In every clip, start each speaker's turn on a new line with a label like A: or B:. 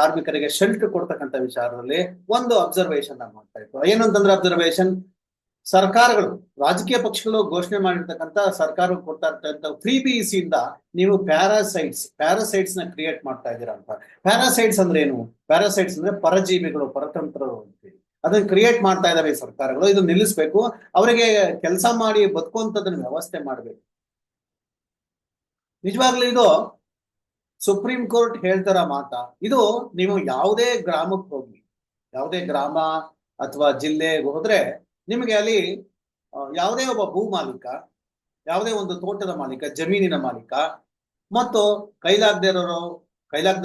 A: ಕಾರ್ಮಿಕರಿಗೆ ಶೆಲ್ಟರ್ ಕೊಡ್ತಕ್ಕಂಥ ವಿಚಾರದಲ್ಲಿ ಒಂದು ಅಬ್ಸರ್ವೇಷನ್ ಮಾಡ್ತಾ ಇತ್ತು ಏನಂತಂದ್ರೆ ಅಬ್ಸರ್ವೇಷನ್ ಸರ್ಕಾರಗಳು, ರಾಜಕೀಯ ಪಕ್ಷಗಳು ಘೋಷಣೆ ಮಾಡಿರ್ತಕ್ಕಂಥ ಸರ್ಕಾರ ಕೊಡ್ತಾ ಇರ್ತಕ್ಕಂಥ ಫ್ರೀ ಬಿ ಇಂದ ನೀವು ಪ್ಯಾರಾಸೈಟ್ಸ್ ಪ್ಯಾರಾಸೈಟ್ಸ್ನ ಕ್ರಿಯೇಟ್ ಮಾಡ್ತಾ ಇದ್ದೀರಾ ಅಂತ. ಪ್ಯಾರಾಸೈಟ್ಸ್ ಅಂದ್ರೆ ಏನು? ಪ್ಯಾರಾಸೈಟ್ಸ್ ಅಂದ್ರೆ ಪರಜೀವಿಗಳು, ಪರತಂತ್ರರು ಅಂತೀವಿ. ಅದನ್ನ ಕ್ರಿಯೇಟ್ ಮಾಡ್ತಾ ಇದಾವೆ ಸರ್ಕಾರಗಳು. ಇದು ನಿಲ್ಲಿಸ್ಬೇಕು. ಅವರಿಗೆ ಕೆಲಸ ಮಾಡಿ ಬದುಕುವಂತದನ್ನ ವ್ಯವಸ್ಥೆ ಮಾಡಬೇಕು. ನಿಜವಾಗ್ಲೂ ಇದು ಸುಪ್ರೀಂ ಕೋರ್ಟ್ ಹೇಳ್ತಾರ ಮಾತ? ಇದು ನೀವು ಯಾವುದೇ ಗ್ರಾಮಕ್ಕೆ ಹೋಗಿ ಯಾವುದೇ ಗ್ರಾಮ ಅಥವಾ ಜಿಲ್ಲೆಗೆ ಹೋದ್ರೆ ನಿಮಗೆ ಅಲ್ಲಿ ಯಾವುದೇ ಒಬ್ಬ ಭೂ ಮಾಲೀಕ, ಯಾವುದೇ ಒಂದು ತೋಟದ ಮಾಲೀಕ, ಜಮೀನಿನ ಮಾಲೀಕ, ಮತ್ತು ಕೈಲಾಗದೇ ಇರೋರು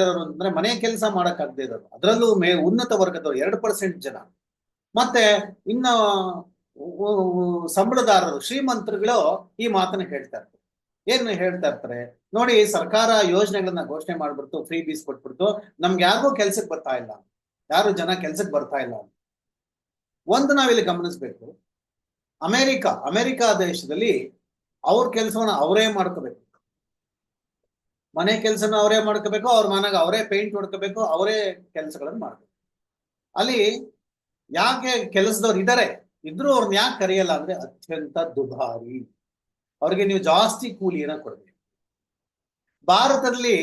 A: ಇರೋರು ಅಂದ್ರೆ ಮನೆ ಕೆಲಸ ಮಾಡಕ್ಕಾಗದೇ ಇರೋರು, ಅದರಲ್ಲೂ ಮೇ, ಉನ್ನತ ವರ್ಗದವರು ಎರಡು ಪರ್ಸೆಂಟ್ ಜನ. ಮತ್ತೆ ಇನ್ನ ಸಂಬಳದಾರರು, ಶ್ರೀಮಂತರುಗಳು ಈ ಮಾತನ್ನ ಹೇಳ್ತಾ ಇರ್ತಾರೆ. ಏನ್ ಹೇಳ್ತಾ ಇರ್ತಾರೆ? ನೋಡಿ, ಸರ್ಕಾರ ಯೋಜನೆಗಳನ್ನ ಘೋಷಣೆ ಮಾಡ್ಬಿಡ್ತು ಫ್ರೀ ಬೀಸ್ ಕೊಟ್ಬಿಡ್ತು. ನಮ್ಗೆ ಯಾರಿಗೂ ಕೆಲ್ಸಕ್ಕೆ ಬರ್ತಾ ಇಲ್ಲ. ಯಾರು ಜನ ಕೆಲ್ಸಕ್ಕೆ ಬರ್ತಾ ಇಲ್ಲ. ಒಂದು ನಾವಿಲ್ಲಿ ಗಮನಿಸ್ಬೇಕು. ಅಮೆರಿಕ ಅಮೆರಿಕ ದೇಶದಲ್ಲಿ ಅವ್ರ ಕೆಲಸವನ್ನ ಅವರೇ ಮಾಡ್ಕೋಬೇಕು. ಮನೆ ಕೆಲಸನ ಅವರೇ ಮಾಡ್ಕೋಬೇಕು, ಅವ್ರ ಮನೆಗೆ ಅವರೇ ಪೇಂಟ್ ಹೊಡ್ಕೋಬೇಕು, ಅವರೇ ಕೆಲಸಗಳನ್ನ ಮಾಡ್ಬೇಕು. ಅಲ್ಲಿ ಯಾಕೆ ಕೆಲಸದವ್ರು ಇದಾರೆ? ಇದ್ರೂ ಅವ್ರನ್ನ ಯಾಕೆ ಕರೆಯಲ್ಲ ಅಂದ್ರೆ ಅತ್ಯಂತ ದುಬಾರಿ. ಅವ್ರಿಗೆ ನೀವು ಜಾಸ್ತಿ ಕೂಲಿಯನ್ನ ಕೊಡ್ಬೇಕು. ಭಾರತದಲ್ಲಿ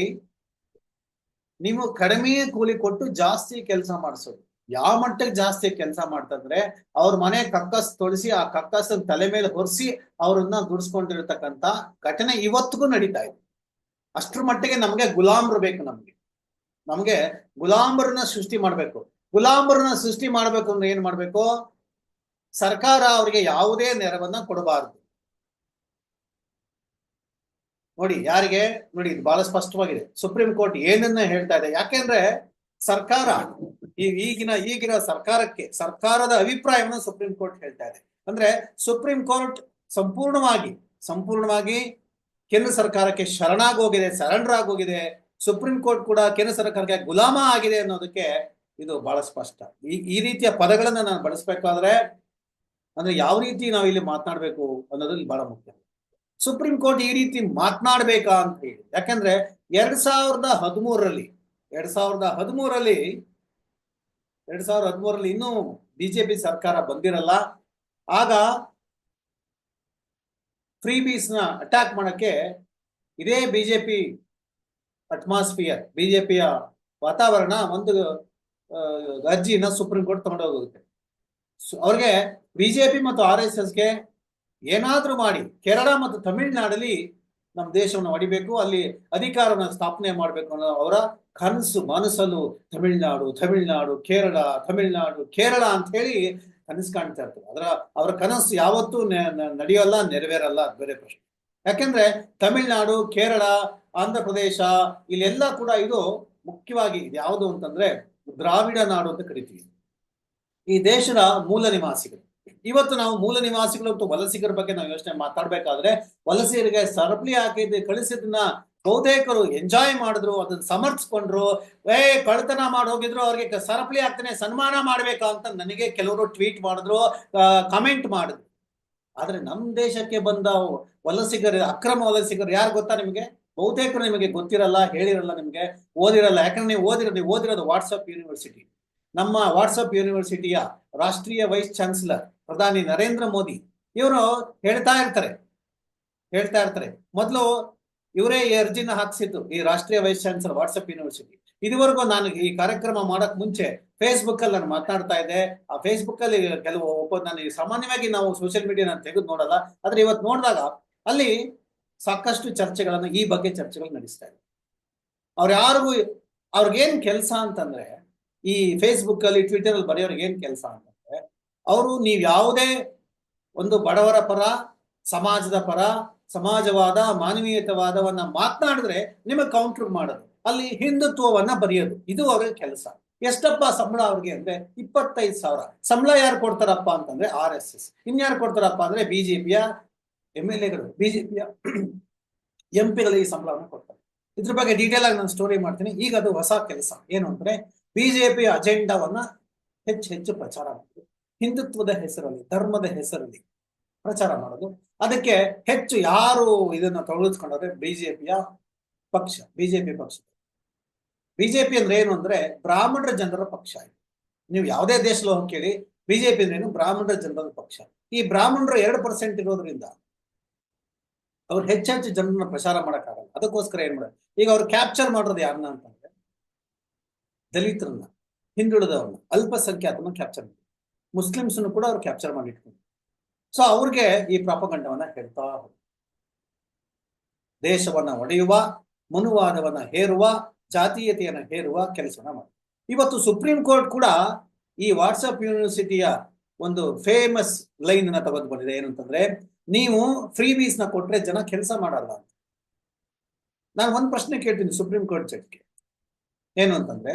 A: ನೀವು ಕಡಿಮೆ ಕೂಲಿ ಕೊಟ್ಟು ಜಾಸ್ತಿ ಕೆಲಸ ಮಾಡಿಸೋದು. ಯಾವ ಮಟ್ಟಕ್ಕೆ ಜಾಸ್ತಿ ಕೆಲಸ ಮಾಡ್ತಂದ್ರೆ ಅವ್ರ ಮನೆ ಕಕ್ಕಸ್ ತೊಳಸಿ ಆ ಕಕ್ಕಸ್ ತಲೆ ಮೇಲೆ ಹೊರಿಸಿ ಅವ್ರನ್ನ ದುಡಿಸ್ಕೊಂಡಿರ್ತಕ್ಕಂತ ಘಟನೆ ಇವತ್ತಿಗೂ ನಡೀತಾ ಇದೆ. ಅಷ್ಟ್ರ ಮಟ್ಟಿಗೆ ನಮ್ಗೆ ಗುಲಾಮ್ರು ಬೇಕು ನಮ್ಗೆ. ನಮ್ಗೆ ಗುಲಾಮರನ್ನ ಸೃಷ್ಟಿ ಮಾಡ್ಬೇಕು. ಗುಲಾಮರನ್ನ ಸೃಷ್ಟಿ ಮಾಡ್ಬೇಕು ಅಂದ್ರೆ ಏನ್ ಮಾಡ್ಬೇಕು? ಸರ್ಕಾರ ಅವರಿಗೆ ಯಾವುದೇ ನೆರವನ್ನ ಕೊಡಬಾರದು. ನೋಡಿ, ಯಾರಿಗೆ? ನೋಡಿ, ಇದು ಬಹಳ ಸ್ಪಷ್ಟವಾಗಿದೆ. ಸುಪ್ರೀಂ ಕೋರ್ಟ್ ಏನನ್ನ ಹೇಳ್ತಾ ಇದೆ? ಯಾಕೆಂದ್ರೆ ಸರ್ಕಾರ ಈಗಿನ ಈಗಿನ ಸರ್ಕಾರಕ್ಕೆ, ಸರ್ಕಾರದ ಅಭಿಪ್ರಾಯವನ್ನು ಸುಪ್ರೀಂ ಕೋರ್ಟ್ ಹೇಳ್ತಾ ಇದೆ. ಅಂದ್ರೆ ಸುಪ್ರೀಂ ಕೋರ್ಟ್ ಸಂಪೂರ್ಣವಾಗಿ ಸಂಪೂರ್ಣವಾಗಿ ಕೇಂದ್ರ ಸರ್ಕಾರಕ್ಕೆ ಶರಣಾಗೋಗಿದೆ ಸರೆಂಡರ್ ಆಗೋಗಿದೆ ಸುಪ್ರೀಂ ಕೋರ್ಟ್ ಕೂಡ ಕೇಂದ್ರ ಸರ್ಕಾರಕ್ಕೆ ಗುಲಾಮ ಆಗಿದೆ ಅನ್ನೋದಕ್ಕೆ ಇದು ಬಹಳ ಸ್ಪಷ್ಟ. ಈ ಈ ರೀತಿಯ ಪದಗಳನ್ನ ನಾನು ಬಳಸ್ಬೇಕಾದ್ರೆ ಅಂದ್ರೆ ಯಾವ ರೀತಿ ನಾವು ಇಲ್ಲಿ ಮಾತನಾಡ್ಬೇಕು ಅನ್ನೋದು ಬಹಳ ಮುಖ್ಯ. ಸುಪ್ರೀಂ ಕೋರ್ಟ್ ಈ ರೀತಿ ಮಾತನಾಡ್ಬೇಕಾ ಅಂತ ಹೇಳಿ. ಯಾಕಂದ್ರೆ ಎರಡ್ ಸಾವಿರದ ಹದಿಮೂರರಲ್ಲಿ, ಎರಡ್ ಸಾವಿರದ ಹದಿಮೂರರಲ್ಲಿ, ಎರಡ್ ಸಾವಿರದ ಹದಿಮೂರಲ್ಲಿ ಇನ್ನೂ ಬಿಜೆಪಿ ಸರ್ಕಾರ ಬಂದಿರಲ್ಲ. ಆಗ ಫ್ರೀ ಬೀಸ್ನ ಅಟ್ಯಾಕ್ ಮಾಡಕ್ಕೆ ಇದೇ ಬಿಜೆಪಿ ಅಟ್ಮಾಸ್ಫಿಯರ್ ಬಿಜೆಪಿಯ ವಾತಾವರಣ ಒಂದು ಅರ್ಜಿನ ಸುಪ್ರೀಂ ಕೋರ್ಟ್ ತಗೊಂಡೋಗುತ್ತೆ ಅವ್ರಿಗೆ ಬಿಜೆಪಿ ಮತ್ತು ಆರ್ ಎಸ್ ಎಸ್ಗೆ ಏನಾದ್ರೂ ಮಾಡಿ. ಕೇರಳ ಮತ್ತು ತಮಿಳುನಾಡಲ್ಲಿ ನಮ್ಮ ದೇಶವನ್ನು ಹೊಡಿಬೇಕು ಅಲ್ಲಿ ಅಧಿಕಾರವನ್ನು ಸ್ಥಾಪನೆ ಮಾಡಬೇಕು ಅನ್ನೋ ಅವರ ಕನಸು, ಮನಸ್ಸಲ್ಲೂ ತಮಿಳುನಾಡು ತಮಿಳುನಾಡು, ಕೇರಳ ತಮಿಳುನಾಡು, ಕೇರಳ ಅಂತ ಹೇಳಿ ಕನಸು ಕಾಣ್ತಾ ಇರ್ತಾರೆ ಅದರ ಅವರ ಕನಸು ಯಾವತ್ತೂ ನಡೆಯೋಲ್ಲ, ನೆರವೇರಲ್ಲ ಬೇರೆ ಪ್ರಶ್ನೆ. ಯಾಕೆಂದ್ರೆ ತಮಿಳುನಾಡು, ಕೇರಳ, ಆಂಧ್ರ ಪ್ರದೇಶ ಇಲ್ಲೆಲ್ಲ ಕೂಡ ಇದು ಮುಖ್ಯವಾಗಿ ಇದು ಯಾವುದು ಅಂತಂದ್ರೆ ದ್ರಾವಿಡ ನಾಡು ಅಂತ ಕರಿತೀವಿ. ಈ ದೇಶದ ಮೂಲ ನಿವಾಸಿಗಳು. ಇವತ್ತು ನಾವು ಮೂಲ ನಿವಾಸಿಗಳು ವಲಸಿಗರ ಬಗ್ಗೆ ನಾವು ಯೋಚನೆ ಮಾತಾಡ್ಬೇಕಾದ್ರೆ, ವಲಸಿಗರಿಗೆ ಸರಪಳಿ ಹಾಕಿದ್ದು ಕಳಿಸಿದ್ನ ಬಹುತೇಕರು ಎಂಜಾಯ್ ಮಾಡಿದ್ರು, ಅದನ್ನ ಸಮರ್ಥಿಸ್ಕೊಂಡ್ರು, ಏ ಕಳ್ತನ ಮಾಡಿ ಹೋಗಿದ್ರು, ಅವ್ರಿಗೆ ಸರಪಳಿ ಹಾಕ್ತಾನೆ, ಸನ್ಮಾನ ಮಾಡ್ಬೇಕಾ ಅಂತ ನನಗೆ ಕೆಲವರು ಟ್ವೀಟ್ ಮಾಡಿದ್ರು ಕಮೆಂಟ್ ಮಾಡಿದ್ರು. ಆದ್ರೆ ನಮ್ಮ ದೇಶಕ್ಕೆ ಬಂದ ವಲಸಿಗರು, ಅಕ್ರಮ ವಲಸಿಗರು ಯಾರು ಗೊತ್ತಾ ನಿಮಗೆ? ಬಹುತೇಕರು ನಿಮಗೆ ಗೊತ್ತಿರಲ್ಲ, ಹೇಳಿರಲ್ಲ ನಿಮಗೆ, ಓದಿರಲ್ಲ. ಯಾಕಂದ್ರೆ ನೀವು ಓದಿರೋ ನೀವು ಓದಿರೋದು ವಾಟ್ಸಪ್ ಯೂನಿವರ್ಸಿಟಿ ನಮ್ಮ ವಾಟ್ಸಪ್ ಯೂನಿವರ್ಸಿಟಿಯ ರಾಷ್ಟ್ರೀಯ ವೈಸ್ ಚಾನ್ಸಲರ್ ಪ್ರಧಾನಿ ನರೇಂದ್ರ ಮೋದಿ, ಇವರು ಹೇಳ್ತಾ ಇರ್ತಾರೆ ಹೇಳ್ತಾ ಇರ್ತಾರೆ. ಮೊದಲು ಇವರೇ ಈ ಅರ್ಜಿನ ಹಾಕ್ಸಿದ್ದು ಈ ರಾಷ್ಟ್ರೀಯ ವೈಸ್ ಚಾನ್ಸಲರ್ ವಾಟ್ಸಪ್ ಯೂನಿವರ್ಸಿಟಿ. ಇದುವರೆಗೂ ನಾನು ಈ ಕಾರ್ಯಕ್ರಮ ಮಾಡಕ್ ಮುಂಚೆ ಫೇಸ್ಬುಕ್ ಅಲ್ಲಿ ನಾನು ಮಾತನಾಡ್ತಾ ಇದ್ದೆ. ಆ ಫೇಸ್ಬುಕ್ ಅಲ್ಲಿ ಕೆಲವು ನಾನು ಸಾಮಾನ್ಯವಾಗಿ ನಾವು ಸೋಷಿಯಲ್ ನಾನು ತೆಗೆದು ನೋಡಲ್ಲ. ಆದ್ರೆ ಇವತ್ತು ನೋಡಿದಾಗ ಅಲ್ಲಿ ಸಾಕಷ್ಟು ಚರ್ಚೆಗಳನ್ನು, ಈ ಬಗ್ಗೆ ಚರ್ಚೆಗಳು ನಡೆಸ್ತಾ ಇದೆ ಅವ್ರು ಯಾರಿಗೂ, ಅವ್ರಿಗೇನ್ ಕೆಲಸ ಅಂತಂದ್ರೆ ಈ ಫೇಸ್ಬುಕ್ ಅಲ್ಲಿ ಟ್ವಿಟರ್ ಅಲ್ಲಿ ಬರೆಯೋರ್ಗೆ ಏನ್ ಕೆಲಸ ಅಂತಂದ್ರೆ ಅವರು ನೀವು ಯಾವುದೇ ಒಂದು ಬಡವರ ಪರ, ಸಮಾಜದ ಪರ, ಸಮಾಜವಾದ, ಮಾನವೀಯತವಾದವನ್ನ ಮಾತನಾಡಿದ್ರೆ ನಿಮಗೆ ಕೌಂಟರ್ ಮಾಡೋದು. ಅಲ್ಲಿ ಹಿಂದುತ್ವವನ್ನ ಬರೆಯೋದು. ಇದು ಅವ್ರ ಕೆಲಸ. ಎಷ್ಟಪ್ಪ ಸಂಬಳ ಅವ್ರಿಗೆ ಅಂದ್ರೆ ಇಪ್ಪತ್ತೈದು ಸಾವಿರ. ಸಂಬಳ ಯಾರು ಕೊಡ್ತಾರಪ್ಪ ಅಂತಂದ್ರೆ ಆರ್ ಎಸ್ ಎಸ್. ಇನ್ಯಾರು ಕೊಡ್ತಾರಪ್ಪ ಅಂದ್ರೆ ಬಿಜೆಪಿಯ ಎಂ ಎಲ್ ಎಗಳು. ಬಿಜೆಪಿಯ ಎಂ ಈ ಸಂಬಳವನ್ನು ಕೊಡ್ತಾರೆ. ಇದ್ರ ಬಗ್ಗೆ ಡೀಟೇಲ್ ಆಗಿ ನಾನು ಸ್ಟೋರಿ ಮಾಡ್ತೀನಿ. ಈಗ ಅದು ಹೊಸ ಕೆಲಸ. ಏನು ಅಂದ್ರೆ ಬಿಜೆಪಿ ಅಜೆಂಡಾವನ್ನ ಹೆಚ್ಚು ಹೆಚ್ಚು ಪ್ರಚಾರ ಮಾಡೋದು ಹಿಂದುತ್ವದ ಹೆಸರಲ್ಲಿ, ಧರ್ಮದ ಹೆಸರಲ್ಲಿ ಪ್ರಚಾರ ಮಾಡೋದು. ಅದಕ್ಕೆ ಹೆಚ್ಚು ಯಾರು ಇದನ್ನ ತೊಡಗಿಸ್ಕೊಂಡ್ರೆ ಬಿಜೆಪಿಯ ಪಕ್ಷ ಬಿಜೆಪಿ ಪಕ್ಷ. ಬಿಜೆಪಿ ಅಂದ್ರೆ ಏನು ಅಂದ್ರೆ ಬ್ರಾಹ್ಮಣರ ಜನರ ಪಕ್ಷ ನೀವು ಯಾವುದೇ ದೇಶದಲ್ಲಿ ಹೋಗಿ ಕೇಳಿ ಬಿಜೆಪಿ ಅಂದ್ರೆ ಏನು? ಬ್ರಾಹ್ಮಣರ ಜನರ ಪಕ್ಷ. ಈ ಬ್ರಾಹ್ಮಣರು ಎರಡು ಪರ್ಸೆಂಟ್ ಇರೋದ್ರಿಂದ ಅವ್ರು ಹೆಚ್ಚೆಚ್ಚು ಜನರನ್ನ ಪ್ರಚಾರ ಮಾಡೋಕ್ಕಾಗಲ್ಲ. ಅದಕ್ಕೋಸ್ಕರ ಏನ್ ಮಾಡೋದು? ಈಗ ಅವ್ರು ಕ್ಯಾಪ್ಚರ್ ಮಾಡೋದು ಯಾರನ್ನ ಅಂತಂದ್ರೆ ದಲಿತರನ್ನ, ಹಿಂದುಳಿದವ್ರನ್ನ, ಅಲ್ಪಸಂಖ್ಯಾತರನ್ನ ಕ್ಯಾಪ್ಚರ್ ಮಾಡಿ ಮುಸ್ಲಿಮ್ಸನ್ನು ಕೂಡ ಅವ್ರು ಕ್ಯಾಪ್ಚರ್ ಮಾಡಿಟ್ಕೊಂಡು ಸೊ ಅವ್ರಿಗೆ ಈ ಪ್ರಾಪಗಂಡವನ್ನ ಹೇಳ್ತಾ. ದೇಶವನ್ನ ಒಡೆಯುವ, ಮನುವಾದವನ್ನ ಹೇರುವ, ಜಾತೀಯತೆಯನ್ನ ಹೇರುವ ಕೆಲಸವನ್ನ ಮಾಡಿ ಇವತ್ತು ಸುಪ್ರೀಂ ಕೋರ್ಟ್ ಕೂಡ ಈ ವಾಟ್ಸಪ್ ಯೂನಿವರ್ಸಿಟಿಯ ಒಂದು ಫೇಮಸ್ ಲೈನ್ ಅನ್ನ ತಗೊಂಡು ಬಂದಿದೆ. ಏನಂತಂದ್ರೆ ನೀವು ಫ್ರೀ ಬೀಸ್ನ ಕೊಟ್ರೆ ಜನ ಕೆಲಸ ಮಾಡಲ್ಲ ಅಂತ. ನಾನು ಒಂದ್ ಪ್ರಶ್ನೆ ಕೇಳ್ತೀನಿ ಸುಪ್ರೀಂ ಕೋರ್ಟ್ ಜಡ್ಜ್ಗೆ ಏನು ಅಂತಂದ್ರೆ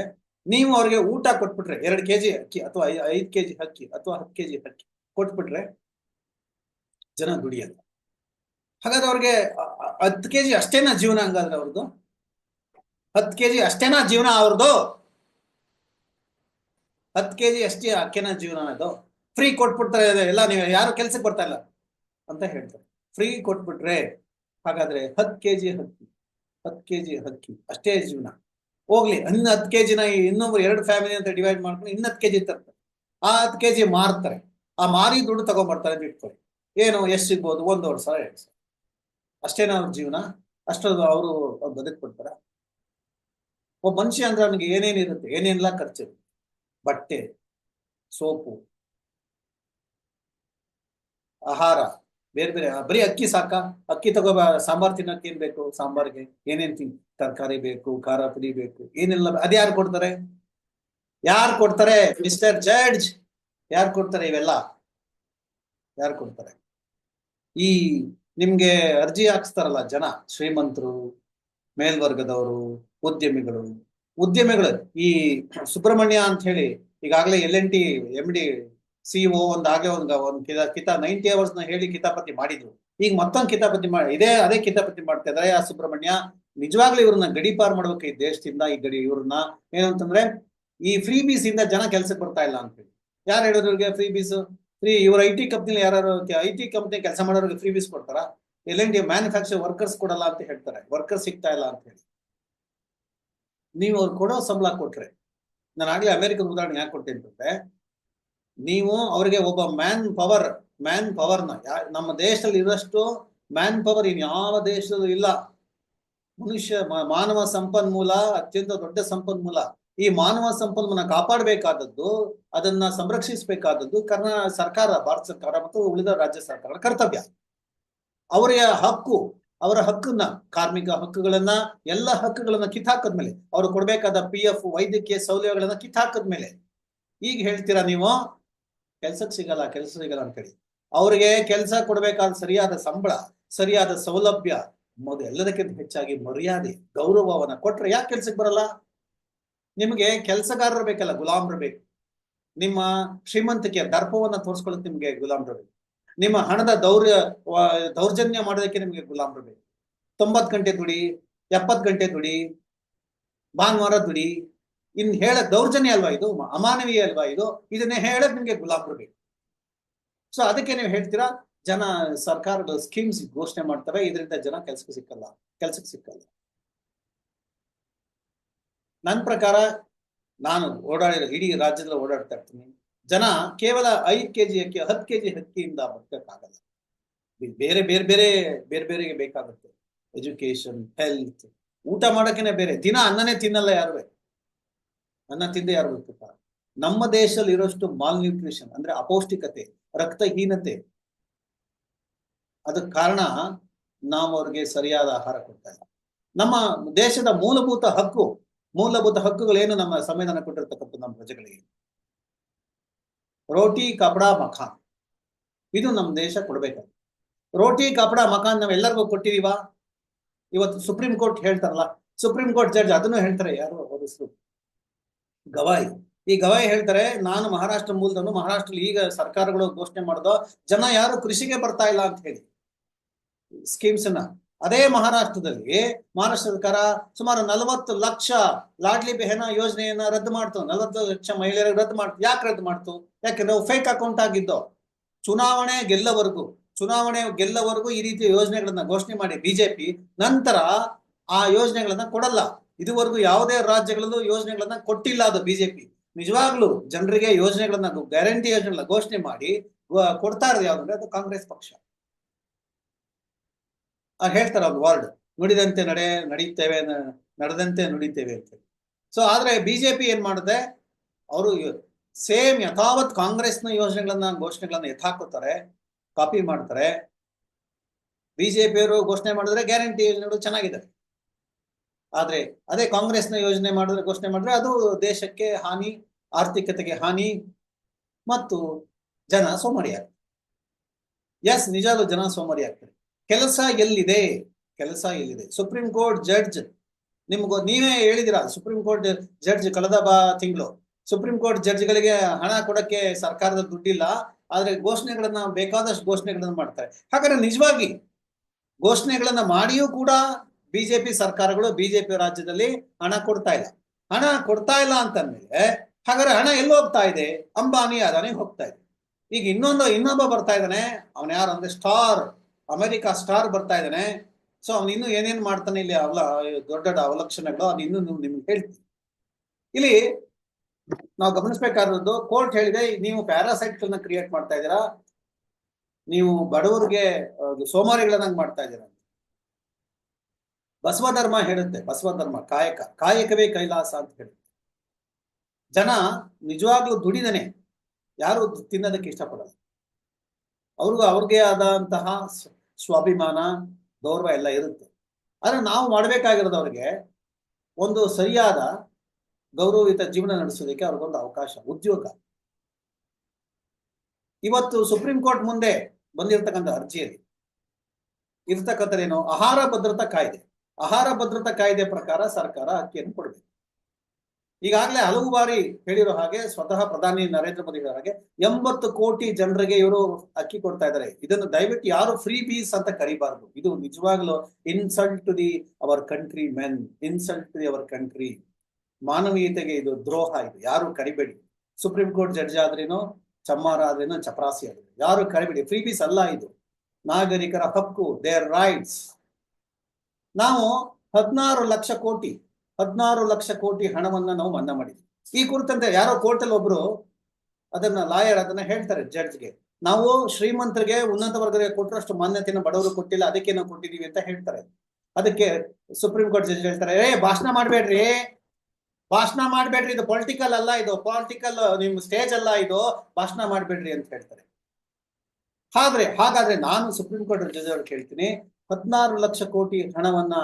A: ನೀವು ಅವ್ರಿಗೆ ಊಟ ಕೊಟ್ಬಿಟ್ರೆ ಎರಡು ಕೆಜಿ ಅಕ್ಕಿ ಅಥವಾ ಐದು ಕೆಜಿ ಅಕ್ಕಿ ಅಥವಾ ಹತ್ತು ಕೆಜಿ ಅಕ್ಕಿ ಕೊಟ್ಬಿಟ್ರೆ ಜನ ದುಡಿಯಲ್ಲ. ಹಾಗಾದ್ರೆ ಅವ್ರಿಗೆ ಹತ್ತು ಕೆಜಿ ಅಷ್ಟೇನಾ ಜೀವನ ಹಂಗಾದ್ರೆ ಅವ್ರದ್ದು? ಹತ್ತು ಕೆಜಿ ಅಷ್ಟೇನಾ ಜೀವನ ಅವ್ರದ್ದು? ಹತ್ತು ಕೆಜಿ ಅಷ್ಟೇ ಅಕ್ಕಿನ ಜೀವನ ಅದು ಫ್ರೀ ಕೊಟ್ಬಿಡ್ತಾರೆ ಎಲ್ಲ ನೀವು ಯಾರು ಕೆಲ್ಸಕ್ಕೆ ಬರ್ತಾ ಇಲ್ಲ ಅಂತ ಹೇಳ್ತಾರೆ. ಫ್ರೀ ಕೊಟ್ಬಿಟ್ರೆ ಹಾಗಾದ್ರೆ ಹತ್ತು ಕೆಜಿ ಹಕ್ಕಿ ಹತ್ತು ಕೆಜಿ ಹಕ್ಕಿ ಅಷ್ಟೇ ಜೀವನ. ಹೋಗ್ಲಿ, ಇನ್ನು ಹತ್ತು ಕೆ ಜಿನ ಇನ್ನೊಬ್ರು ಎರಡು ಫ್ಯಾಮಿಲಿ ಅಂತ ಡಿವೈಡ್ ಮಾಡ್ಕೊಂಡು ಇನ್ನ ಹತ್ತು ಕೆಜಿ ತರ್ತಾರೆ. ಆ ಹತ್ತು ಕೆಜಿ ಮಾರ್ತಾರೆ. ಆ ಮಾರಿ ದುಡ್ಡು ತಗೊಂಡ್ಬರ್ತಾರೆ ಅಂತ ಇಟ್ಕೊಳ್ಳಿ. ಏನು, ಎಷ್ಟು ಸಿಗ್ಬೋದು? ಒಂದೂವರೆ ಸಾವಿರ ಎರಡು ಸಾವಿರ. ಅಷ್ಟೇನೋ ಅವ್ರ ಜೀವನ? ಅಷ್ಟೊಂದು ಅವರು ಬದುಕ್ ಕೊಡ್ತಾರ? ಒಬ್ಬ ಮನುಷ್ಯ ಅಂದ್ರೆ ಅವನಿಗೆ ಏನೇನಿರುತ್ತೆ ಏನೇನೆಲ್ಲ ಖರ್ಚು ಬಟ್ಟೆ, ಸೋಪು, ಆಹಾರ. ಬೇರೆ ಬೇರೆ ಬರೀ ಅಕ್ಕಿ ಸಾಕ. ಅಕ್ಕಿ ತಗೋ ಸಾಂಬಾರ್ ತಿನ್ನಕ್ಕೆ ಏನ್ ಬೇಕು? ಸಾಂಬಾರ್ಗೆ ಏನೇನ್ ತಿನ್, ತರಕಾರಿ ಬೇಕು, ಖಾರ ಪುಡಿ ಬೇಕು, ಏನೆಲ್ಲ ಅದ್ ಯಾರು ಕೊಡ್ತಾರೆ? ಯಾರು ಕೊಡ್ತಾರೆ? Mister judge. ಯಾರು ಕೊಡ್ತಾರೆ ಇವೆಲ್ಲ? ಯಾರು ಕೊಡ್ತಾರೆ? ಈ ನಿಮ್ಗೆ ಅರ್ಜಿ ಹಾಕ್ಸ್ತಾರಲ್ಲ ಜನ, ಶ್ರೀಮಂತರು, ಮೇಲ್ವರ್ಗದವರು, ಉದ್ಯಮಿಗಳು. ಉದ್ಯಮಿಗಳು, ಈ ಸುಬ್ರಹ್ಮಣ್ಯ ಅಂತ ಹೇಳಿ ಈಗಾಗಲೇ L and T M D CEO ಹಾಗೆ ಒಂದು ಒಂದು ಕಿತ ನೈಂಟಿ ಅವರ್ಸ್ನ ಹೇಳಿ ಕಿತಾಪತಿ ಮಾಡಿದ್ರು. ಈಗ ಮತ್ತೊಂದು ಕಿತಾಪತಿ ಮಾಡಿ ಇದೇ, ಅದೇ ಕಿತಾಪತಿ ಮಾಡ್ತಾ ಇದ್ದಾರೆ ಆ ಸುಬ್ರಹ್ಮಣ್ಯ ನಿಜವಾಗ್ಲೂ ಇವ್ರನ್ನ ಗಡಿಪಾರ್ ಮಾಡ್ಬೇಕು ಈ ದೇಶದಿಂದ, ಈ ಗಡಿ ಇವ್ರನ್ನ. ಏನಂತಂದ್ರೆ ಈ ಫ್ರೀ ಬೀಸ್ ಇಂದ ಜನ ಕೆಲ್ಸಕ್ಕೆ ಬರ್ತಾ ಇಲ್ಲ ಅಂತ ಹೇಳಿ. ಯಾರು ಹೇಳಿದ್ರು ಇವ್ರಿಗೆ ಫ್ರೀ ಬೀಸ್ ಫ್ರೀ ಇವ್ರ ಐ ಟಿ ಕಂಪ್ನಿಲಿ ಯಾರು ಐ ಟಿ ಕಂಪ್ನಿ ಕೆಲಸ ಮಾಡೋರಿಗೆ ಫ್ರೀ ಬೀಸ್ ಕೊಡ್ತಾರ? L and D manufacture workers ಕೊಡಲ್ಲ ಅಂತ ಹೇಳ್ತಾರೆ. ವರ್ಕರ್ಸ್ ಸಿಗ್ತಾ ಇಲ್ಲ ಅಂತ ಹೇಳಿ. ನೀವು ಅವ್ರು ಕೊಡೋ ಸಂಬಳ ಕೊಟ್ರೆ. ನಾನು ಆಗ್ಲೇ ಅಮೆರಿಕದ ಉದಾಹರಣೆ ಯಾಕೆ ಕೊಡ್ತೀನಿ ಅಂತಂದ್ರೆ ನೀವು ಅವ್ರಿಗೆ ಒಬ್ಬ ಮ್ಯಾನ್ ಪವರ್ ಮ್ಯಾನ್ ಪವರ್ನ ನಮ್ಮ ದೇಶದಲ್ಲಿ ಇರೋಷ್ಟು ಮ್ಯಾನ್ ಪವರ್ ಇನ್ ಯಾವ ದೇಶದಲ್ಲೂ ಇಲ್ಲ. ಮನುಷ್ಯ ಮಾನವ ಸಂಪನ್ಮೂಲ, ಅತ್ಯಂತ ದೊಡ್ಡ ಸಂಪನ್ಮೂಲ. ಈ ಮಾನವ ಸಂಪನ್ಮೂಲ ಕಾಪಾಡಬೇಕಾದದ್ದು, ಅದನ್ನ ಸಂರಕ್ಷಿಸಬೇಕಾದದ್ದು ಕರ್ನಾ, ಸರ್ಕಾರ, ಭಾರತ ಸರ್ಕಾರ ಮತ್ತು ಉಳಿದ ರಾಜ್ಯ ಸರ್ಕಾರಗಳ ಕರ್ತವ್ಯ. ಅವರ ಹಕ್ಕು, ಅವರ ಹಕ್ಕನ್ನ, ಕಾರ್ಮಿಕ ಹಕ್ಕುಗಳನ್ನ, ಎಲ್ಲ ಹಕ್ಕುಗಳನ್ನ ಕಿತ್ತಾಕದ್ಮೇಲೆ ಅವ್ರು ಕೊಡ್ಬೇಕಾದ ಪಿ ಎಫ್ ವೈದ್ಯಕೀಯ ಸೌಲಭ್ಯಗಳನ್ನ ಕಿತ್ತಾಕದ್ಮೇಲೆ ಈಗ ಹೇಳ್ತೀರಾ ನೀವು? ಕೆಲ್ಸಕ್ಕೆ ಸಿಗಲ್ಲ, ಕೆಲಸ ಸಿಗಲ್ಲ ಅಂತೇಳಿ ಅವ್ರಿಗೆ ಕೆಲಸ ಕೊಡ್ಬೇಕಾದ ಸರಿಯಾದ ಸಂಬಳ, ಸರಿಯಾದ ಸೌಲಭ್ಯ ಮೊದಲು ಎಲ್ಲದಕ್ಕಿಂತ ಹೆಚ್ಚಾಗಿ ಮರ್ಯಾದೆ, ಗೌರವವನ್ನ ಕೊಟ್ರೆ ಯಾಕೆ ಕೆಲ್ಸಕ್ಕೆ ಬರಲ್ಲ? ನಿಮಗೆ ಕೆಲಸಗಾರರು ಬೇಕಲ್ಲ, ಗುಲಾಮ್ರು ಬೇಕು. ನಿಮ್ಮ ಶ್ರೀಮಂತಿಕೆಯ ದರ್ಪವನ್ನ ತೋರಿಸ್ಕೊಳ್ಳೋಕೆ ನಿಮ್ಗೆ ಗುಲಾಮ್ರು ಬೇಕು. ನಿಮ್ಮ ಹಣದ ದೌರ್ಯ ದೌರ್ಜನ್ಯ ಮಾಡೋದಕ್ಕೆ ನಿಮ್ಗೆ ಗುಲಾಮ್ರು ಬೇಕು. ತೊಂಬತ್ ಗಂಟೆ ದುಡಿ ಎಪ್ಪತ್ ಗಂಟೆ ದುಡಿ, ಭಾನುವಾರ ದುಡಿ ಇನ್ ಹೇಳ ದೌರ್ಜನ್ಯ ಅಲ್ವಾ ಇದು? ಅಮಾನವೀಯ ಅಲ್ವಾ ಇದು? ಇದನ್ನೇ ಹೇಳಕ್ ನಿಮ್ಗೆ ಗುಲಾಬ್ರು ಬೇಕು. ಸೊ ಅದಕ್ಕೆ ನೀವು ಹೇಳ್ತೀರಾ, ಜನ ಸರ್ಕಾರದ ಸ್ಕೀಮ್ಸ್ ಘೋಷಣೆ ಮಾಡ್ತಾರೆ, ಇದರಿಂದ ಜನ ಕೆಲ್ಸಕ್ಕೆ ಸಿಕ್ಕಲ್ಲ. ಕೆಲ್ಸಕ್ಕೆ ಸಿಕ್ಕಲ್ಲ. ನನ್ನ ಪ್ರಕಾರ, ನಾನು ಓಡಾಡಿರೋ ಇಡೀ ರಾಜ್ಯದಲ್ಲಿ ಓಡಾಡ್ತಾ ಇರ್ತೀನಿ. ಜನ ಕೇವಲ ಐದ್ ಕೆಜಿ ಅಕ್ಕಿ, ಹತ್ತು ಕೆಜಿ ಅಕ್ಕಿಯಿಂದ ಬದುಕಕ್ಕಾಗಲ್ಲ. ಬೇರೆ ಬೇರೆ ಬೇರೆ ಬೇರೆ, ಬೇರೆಗೆ ಬೇಕಾಗುತ್ತೆ. ಎಜುಕೇಶನ್ ಹೆಲ್ತ್ ಊಟ ಮಾಡೋಕೆ ಬೇರೆ. ದಿನ ಅನ್ನನೇ ತಿನ್ನಲ್ಲ ಯಾರು? ಅನ್ನ ತಿಂದೆ ಯಾರು ಬದುಕುತ್ತ ನಮ್ಮ ದೇಶದಲ್ಲಿ ಇರೋಷ್ಟು ಮಾಲ್ ನ್ಯೂಟ್ರಿಷನ್ ಅಂದ್ರೆ ಅಪೌಷ್ಟಿಕತೆ, ರಕ್ತಹೀನತೆ. ಅದಕ್ಕೆ ಕಾರಣ ನಾವು ಅವ್ರಿಗೆ ಸರಿಯಾದ ಆಹಾರ ಕೊಡ್ತಾ ಇಲ್ಲ. ನಮ್ಮ ದೇಶದ ಮೂಲಭೂತ ಹಕ್ಕು, ಮೂಲಭೂತ ಹಕ್ಕುಗಳೇನು ನಮ್ಮ ಸಂವಿಧಾನ ಕೊಟ್ಟಿರ್ತಕ್ಕಂಥ ನಮ್ಮ ಪ್ರಜೆಗಳಿಗೆ? ರೋಟಿ, ಕಪಡಾ, ಮಖಾನ್. ಇದು ನಮ್ಮ ದೇಶ ಕೊಡ್ಬೇಕು ರೋಟಿ, ಕಪಡಾ, ಮಖಾನ್ ನಾವ್ ಎಲ್ಲರಿಗೂ ಕೊಟ್ಟಿದೀವಾ ಇವತ್ತು ಸುಪ್ರೀಂ ಕೋರ್ಟ್ ಹೇಳ್ತಾರಲ್ಲ, ಸುಪ್ರೀಂ ಕೋರ್ಟ್ ಜಡ್ಜ್ ಅದನ್ನು ಹೇಳ್ತಾರೆ ಯಾರು? ಅವ್ರ ಗವಾಯಿ. ಈ ಗವಾಯಿ ಹೇಳ್ತಾರೆ, ನಾನು ಮಹಾರಾಷ್ಟ್ರ ಮೂಲದನು ಮಹಾರಾಷ್ಟ್ರ ಈಗ ಸರ್ಕಾರಗಳು ಘೋಷಣೆ ಮಾಡೋದು, ಜನ ಯಾರು ಕೃಷಿಗೆ ಬರ್ತಾ ಇಲ್ಲ ಅಂತ ಹೇಳಿ. ಸ್ಕೀಮ್ಸ್ನ ಅದೇ ಮಹಾರಾಷ್ಟ್ರದಲ್ಲಿ, ಮಹಾರಾಷ್ಟ್ರ ಸರ್ಕಾರ ಸುಮಾರು ನಲವತ್ತು ಲಕ್ಷ ಲಾಡ್ಲಿ ಬೆಹನ ಯೋಜನೆಯನ್ನ ರದ್ದು ಮಾಡ್ತು. ನಲವತ್ತು ಲಕ್ಷ ಮಹಿಳೆಯರಿಗೆ ರದ್ದು ಮಾಡ್ತು. ಯಾಕೆ ರದ್ದು ಮಾಡ್ತು? ಯಾಕೆಂದ್ರೆ ಫೇಕ್ ಅಕೌಂಟ್ ಆಗಿದ್ದು. ಚುನಾವಣೆ ಗೆಲ್ಲವರೆಗೂ ಚುನಾವಣೆ ಗೆಲ್ಲವರೆಗೂ ಈ ರೀತಿಯ ಯೋಜನೆಗಳನ್ನ ಘೋಷಣೆ ಮಾಡಿ ಬಿಜೆಪಿ ನಂತರ ಆ ಯೋಜನೆಗಳನ್ನ ಕೊಡಲ್ಲ. ಇದುವರೆಗೂ ಯಾವುದೇ ರಾಜ್ಯಗಳಲ್ಲೂ ಯೋಜನೆಗಳನ್ನ ಕೊಟ್ಟಿಲ್ಲ ಅದು ಬಿಜೆಪಿ. ನಿಜವಾಗ್ಲೂ ಜನರಿಗೆ ಯೋಜನೆಗಳನ್ನ ಗ್ಯಾರಂಟಿ ಯೋಜನೆಗಳನ್ನ ಘೋಷಣೆ ಮಾಡಿ ಕೊಡ್ತಾ ಇರೋದು ಯಾವ್ದಂದ್ರೆ ಅದು ಕಾಂಗ್ರೆಸ್ ಪಕ್ಷ. ಹೇಳ್ತಾರೆ ಒಂದು ವರ್ಡ್ ನುಡಿದಂತೆ ನಡೆ, ನಡೀತೇವೆ ನಡೆದಂತೆ ನುಡಿತೇವೆ ಅಂತ ಸೊ ಆದ್ರೆ ಬಿಜೆಪಿ ಏನ್ ಮಾಡಿದೆ ಅವರು ಸೇಮ್ ಯಥಾವತ್ ಕಾಂಗ್ರೆಸ್ನ ಯೋಜನೆಗಳನ್ನ, ಘೋಷಣೆಗಳನ್ನ ಎತ್ತಾಕೋತಾರೆ ಕಾಪಿ ಮಾಡ್ತಾರೆ. ಬಿಜೆಪಿಯವರು ಘೋಷಣೆ ಮಾಡಿದ್ರೆ ಗ್ಯಾರಂಟಿ ಯೋಜನೆಗಳು ಚೆನ್ನಾಗಿದೆ ಆದ್ರೆ ಅದೇ ಕಾಂಗ್ರೆಸ್ನ ಯೋಜನೆ ಮಾಡಿದ್ರೆ, ಘೋಷಣೆ ಮಾಡಿದ್ರೆ ಅದು ದೇಶಕ್ಕೆ ಹಾನಿ, ಆರ್ಥಿಕತೆಗೆ ಹಾನಿ ಮತ್ತು ಜನ ಸೋಮಾರಿ ಆಗ್ತದೆ ಎಸ್ ನಿಜಾಲು ಜನ ಸೋಮಾರಿ ಆಗ್ತದೆ ಕೆಲಸ ಎಲ್ಲಿದೆ? ಕೆಲಸ ಎಲ್ಲಿದೆ? ಸುಪ್ರೀಂ ಕೋರ್ಟ್ ಜಡ್ಜ್ ನಿಮ್ಗೋ, ನೀವೇ ಹೇಳಿದಿರಾ ಸುಪ್ರೀಂ ಕೋರ್ಟ್ ಜಡ್ಜ್ ಕಳೆದ ಬಾ ತಿಂಗಳು. ಸುಪ್ರೀಂ ಕೋರ್ಟ್ ಜಡ್ಜ್ಗಳಿಗೆ ಹಣ ಕೊಡಕ್ಕೆ ಸರ್ಕಾರದ ದುಡ್ಡಿಲ್ಲ, ಆದ್ರೆ ಘೋಷಣೆಗಳನ್ನ, ಬೇಕಾದಷ್ಟು ಘೋಷಣೆಗಳನ್ನ ಮಾಡ್ತಾರೆ. ಹಾಗಾದ್ರೆ ನಿಜವಾಗಿ ಘೋಷಣೆಗಳನ್ನ ಮಾಡಿಯೂ ಕೂಡ ಬಿಜೆಪಿ ಸರ್ಕಾರಗಳು ಬಿಜೆಪಿ ರಾಜ್ಯದಲ್ಲಿ ಹಣ ಕೊಡ್ತಾ ಇಲ್ಲ. ಹಣ ಕೊಡ್ತಾ ಇಲ್ಲ ಅಂತಂದ್ಮೇಲೆ ಹಾಗಾದ್ರೆ ಹಣ ಎಲ್ಲಿ ಹೋಗ್ತಾ ಇದೆ? ಅಂಬಾನಿ, ಅದಾನಿ ಹೋಗ್ತಾ ಇದೆ. ಈಗ ಇನ್ನೊಂದು, ಇನ್ನೊಬ್ಬ ಬರ್ತಾ ಇದ್ದಾನೆ. ಅವನ ಯಾರು ಅಂದ್ರೆ ಸ್ಟಾರ್, ಅಮೆರಿಕ ಸ್ಟಾರ್ ಬರ್ತಾ ಇದ್ದಾನೆ. ಸೊ ಅವ್ನು ಇನ್ನು ಏನೇನ್ ಮಾಡ್ತಾನೆ ಇಲ್ಲಿ ಅವಲ ದೊಡ್ಡ ದೊಡ್ಡ ಅವಲಕ್ಷಣಗಳು ಇನ್ನು ನೀವು ನಿಮ್ಗೆ ಹೇಳ್ತೀನಿ. ಇಲ್ಲಿ ನಾವು ಗಮನಿಸ್ಬೇಕಾದದ್ದು, ಕೋರ್ಟ್ ಹೇಳಿದೆ, ನೀವು ಪ್ಯಾರಾಸೈಟ್ಗಳನ್ನ ಕ್ರಿಯೇಟ್ ಮಾಡ್ತಾ ಇದ್ದೀರಾ. ನೀವು ಬಡವರಿಗೆ, ಅದು ಸೋಮಾರಿಗಳನ್ನಾಗಿ ಮಾಡ್ತಾ ಇದ್ದೀರಾ ಬಸವ ಧರ್ಮ ಹೇಳುತ್ತೆ ಬಸವ ಧರ್ಮ ಕಾಯಕ, ಕಾಯಕವೇ ಕೈಲಾಸ ಅಂತ ಹೇಳುತ್ತೆ. ಜನ ನಿಜವಾಗ್ಲೂ ದುಡಿದನೆ, ಯಾರು ತಿನ್ನೋದಕ್ಕೆ ಇಷ್ಟಪಡಲ್ಲ. ಅವ್ರಿಗೂ ಅವ್ರಿಗೆ ಆದಂತಹ ಸ್ವ- ಸ್ವಾಭಿಮಾನ, ಗೌರವ ಎಲ್ಲ ಇರುತ್ತೆ. ಆದ್ರೆ ನಾವು ಮಾಡ್ಬೇಕಾಗಿರೋದು ಅವ್ರಿಗೆ ಒಂದು ಸರಿಯಾದ ಗೌರವಯುತ ಜೀವನ ನಡೆಸೋದಕ್ಕೆ ಅವ್ರಿಗೊಂದು ಅವಕಾಶ, ಉದ್ಯೋಗ. ಇವತ್ತು ಸುಪ್ರೀಂ ಕೋರ್ಟ್ ಮುಂದೆ ಬಂದಿರತಕ್ಕಂಥ ಅರ್ಜಿಯಲ್ಲಿ ಇರ್ತಕ್ಕಂಥದ್ದೇನು? ಆಹಾರ ಭದ್ರತಾ ಕಾಯ್ದೆ. ಆಹಾರ ಭದ್ರತಾ ಕಾಯ್ದೆ ಪ್ರಕಾರ ಸರ್ಕಾರ ಅಕ್ಕಿಯನ್ನು ಕೊಡಬೇಕು. ಈಗಾಗಲೇ ಹಲವು ಬಾರಿ ಹೇಳಿರೋ ಹಾಗೆ ಸ್ವತಃ ಪ್ರಧಾನಿ ನರೇಂದ್ರ ಮೋದಿ ಹೇಳಿರೋ ಹಾಗೆ ಎಂಬತ್ತು ಕೋಟಿ ಜನರಿಗೆ ಇವರು ಅಕ್ಕಿ ಕೊಡ್ತಾ ಇದ್ದಾರೆ. ಇದನ್ನು ದಯವಿಟ್ಟು ಯಾರು ಫ್ರೀ ಬೀಸ್ ಅಂತ ಕರಿಬಾರ್ದು. ಇದು ನಿಜವಾಗ್ಲೂ insult to the our country men insult to the our country ಮಾನವೀಯತೆಗೆ ಇದು ದ್ರೋಹ ಇದು. ಯಾರು ಕರಿಬೇಡಿ. ಸುಪ್ರೀಂ ಕೋರ್ಟ್ ಜಡ್ಜ್ ಆದ್ರೇನೋ, ಚಮ್ಮಾರ ಆದ್ರೇನೋ, ಚಪರಾಸಿ ಆದ್ರೇನೋ. ಯಾರು ಕರಿಬೇಡಿ. ಫ್ರೀ ಬೀಸ್ ಅಲ್ಲ ಇದು. ನಾಗರಿಕರ ಹಕ್ಕು ದೇರ್ ರೈಟ್ಸ್ ನಾವು ಹದಿನಾರು ಲಕ್ಷ ಕೋಟಿ, ಹದಿನಾರು ಲಕ್ಷ ಕೋಟಿ ಹಣವನ್ನ ನಾವು ಮನ್ನಾ ಮಾಡಿದ್ವಿ. ಈ ಕುರಿತಂತೆ ಯಾರೋ ಕೋರ್ಟಲ್ಲಿ ಒಬ್ರು ಅದನ್ನ ಲಾಯರ್ ಅದನ್ನ ಹೇಳ್ತಾರೆ ಜಡ್ಜ್ಗೆ. ನಾವು ಶ್ರೀಮಂತರಿಗೆ ಉನ್ನತ ವರ್ಗರಿಗೆ ಕೊಟ್ಟರಷ್ಟು ಮಾನ್ಯತೆಯನ್ನು ಬಡವರು ಕೊಟ್ಟಿಲ್ಲ, ಅದಕ್ಕೆ ನಾವು ಕೊಟ್ಟಿದೀವಿ ಅಂತ ಹೇಳ್ತಾರೆ. ಅದಕ್ಕೆ ಸುಪ್ರೀಂ ಕೋರ್ಟ್ ಜಡ್ಜ್ ಹೇಳ್ತಾರೆ, ಏ, ಭಾಷಣ ಮಾಡಬೇಡ್ರಿ, ಭಾಷಣ ಮಾಡ್ಬೇಡ್ರಿ, ಇದು ಪೊಲಿಟಿಕಲ್ ಅಲ್ಲ ಇದು ಪೊಲಿಟಿಕಲ್ ನಿಮ್ ಸ್ಟೇಜ್ ಅಲ್ಲ ಇದು, ಭಾಷಣ ಮಾಡಬೇಡ್ರಿ ಅಂತ ಹೇಳ್ತಾರೆ. ಆದ್ರೆ ಹಾಗಾದ್ರೆ ನಾನು ಸುಪ್ರೀಂ ಕೋರ್ಟ್ ಜಡ್ಜ್ ಅವ್ರಿಗೆ ಕೇಳ್ತೀನಿ ಹದಿನಾರು ಲಕ್ಷ ಕೋಟಿ ಹಣವನ್ನ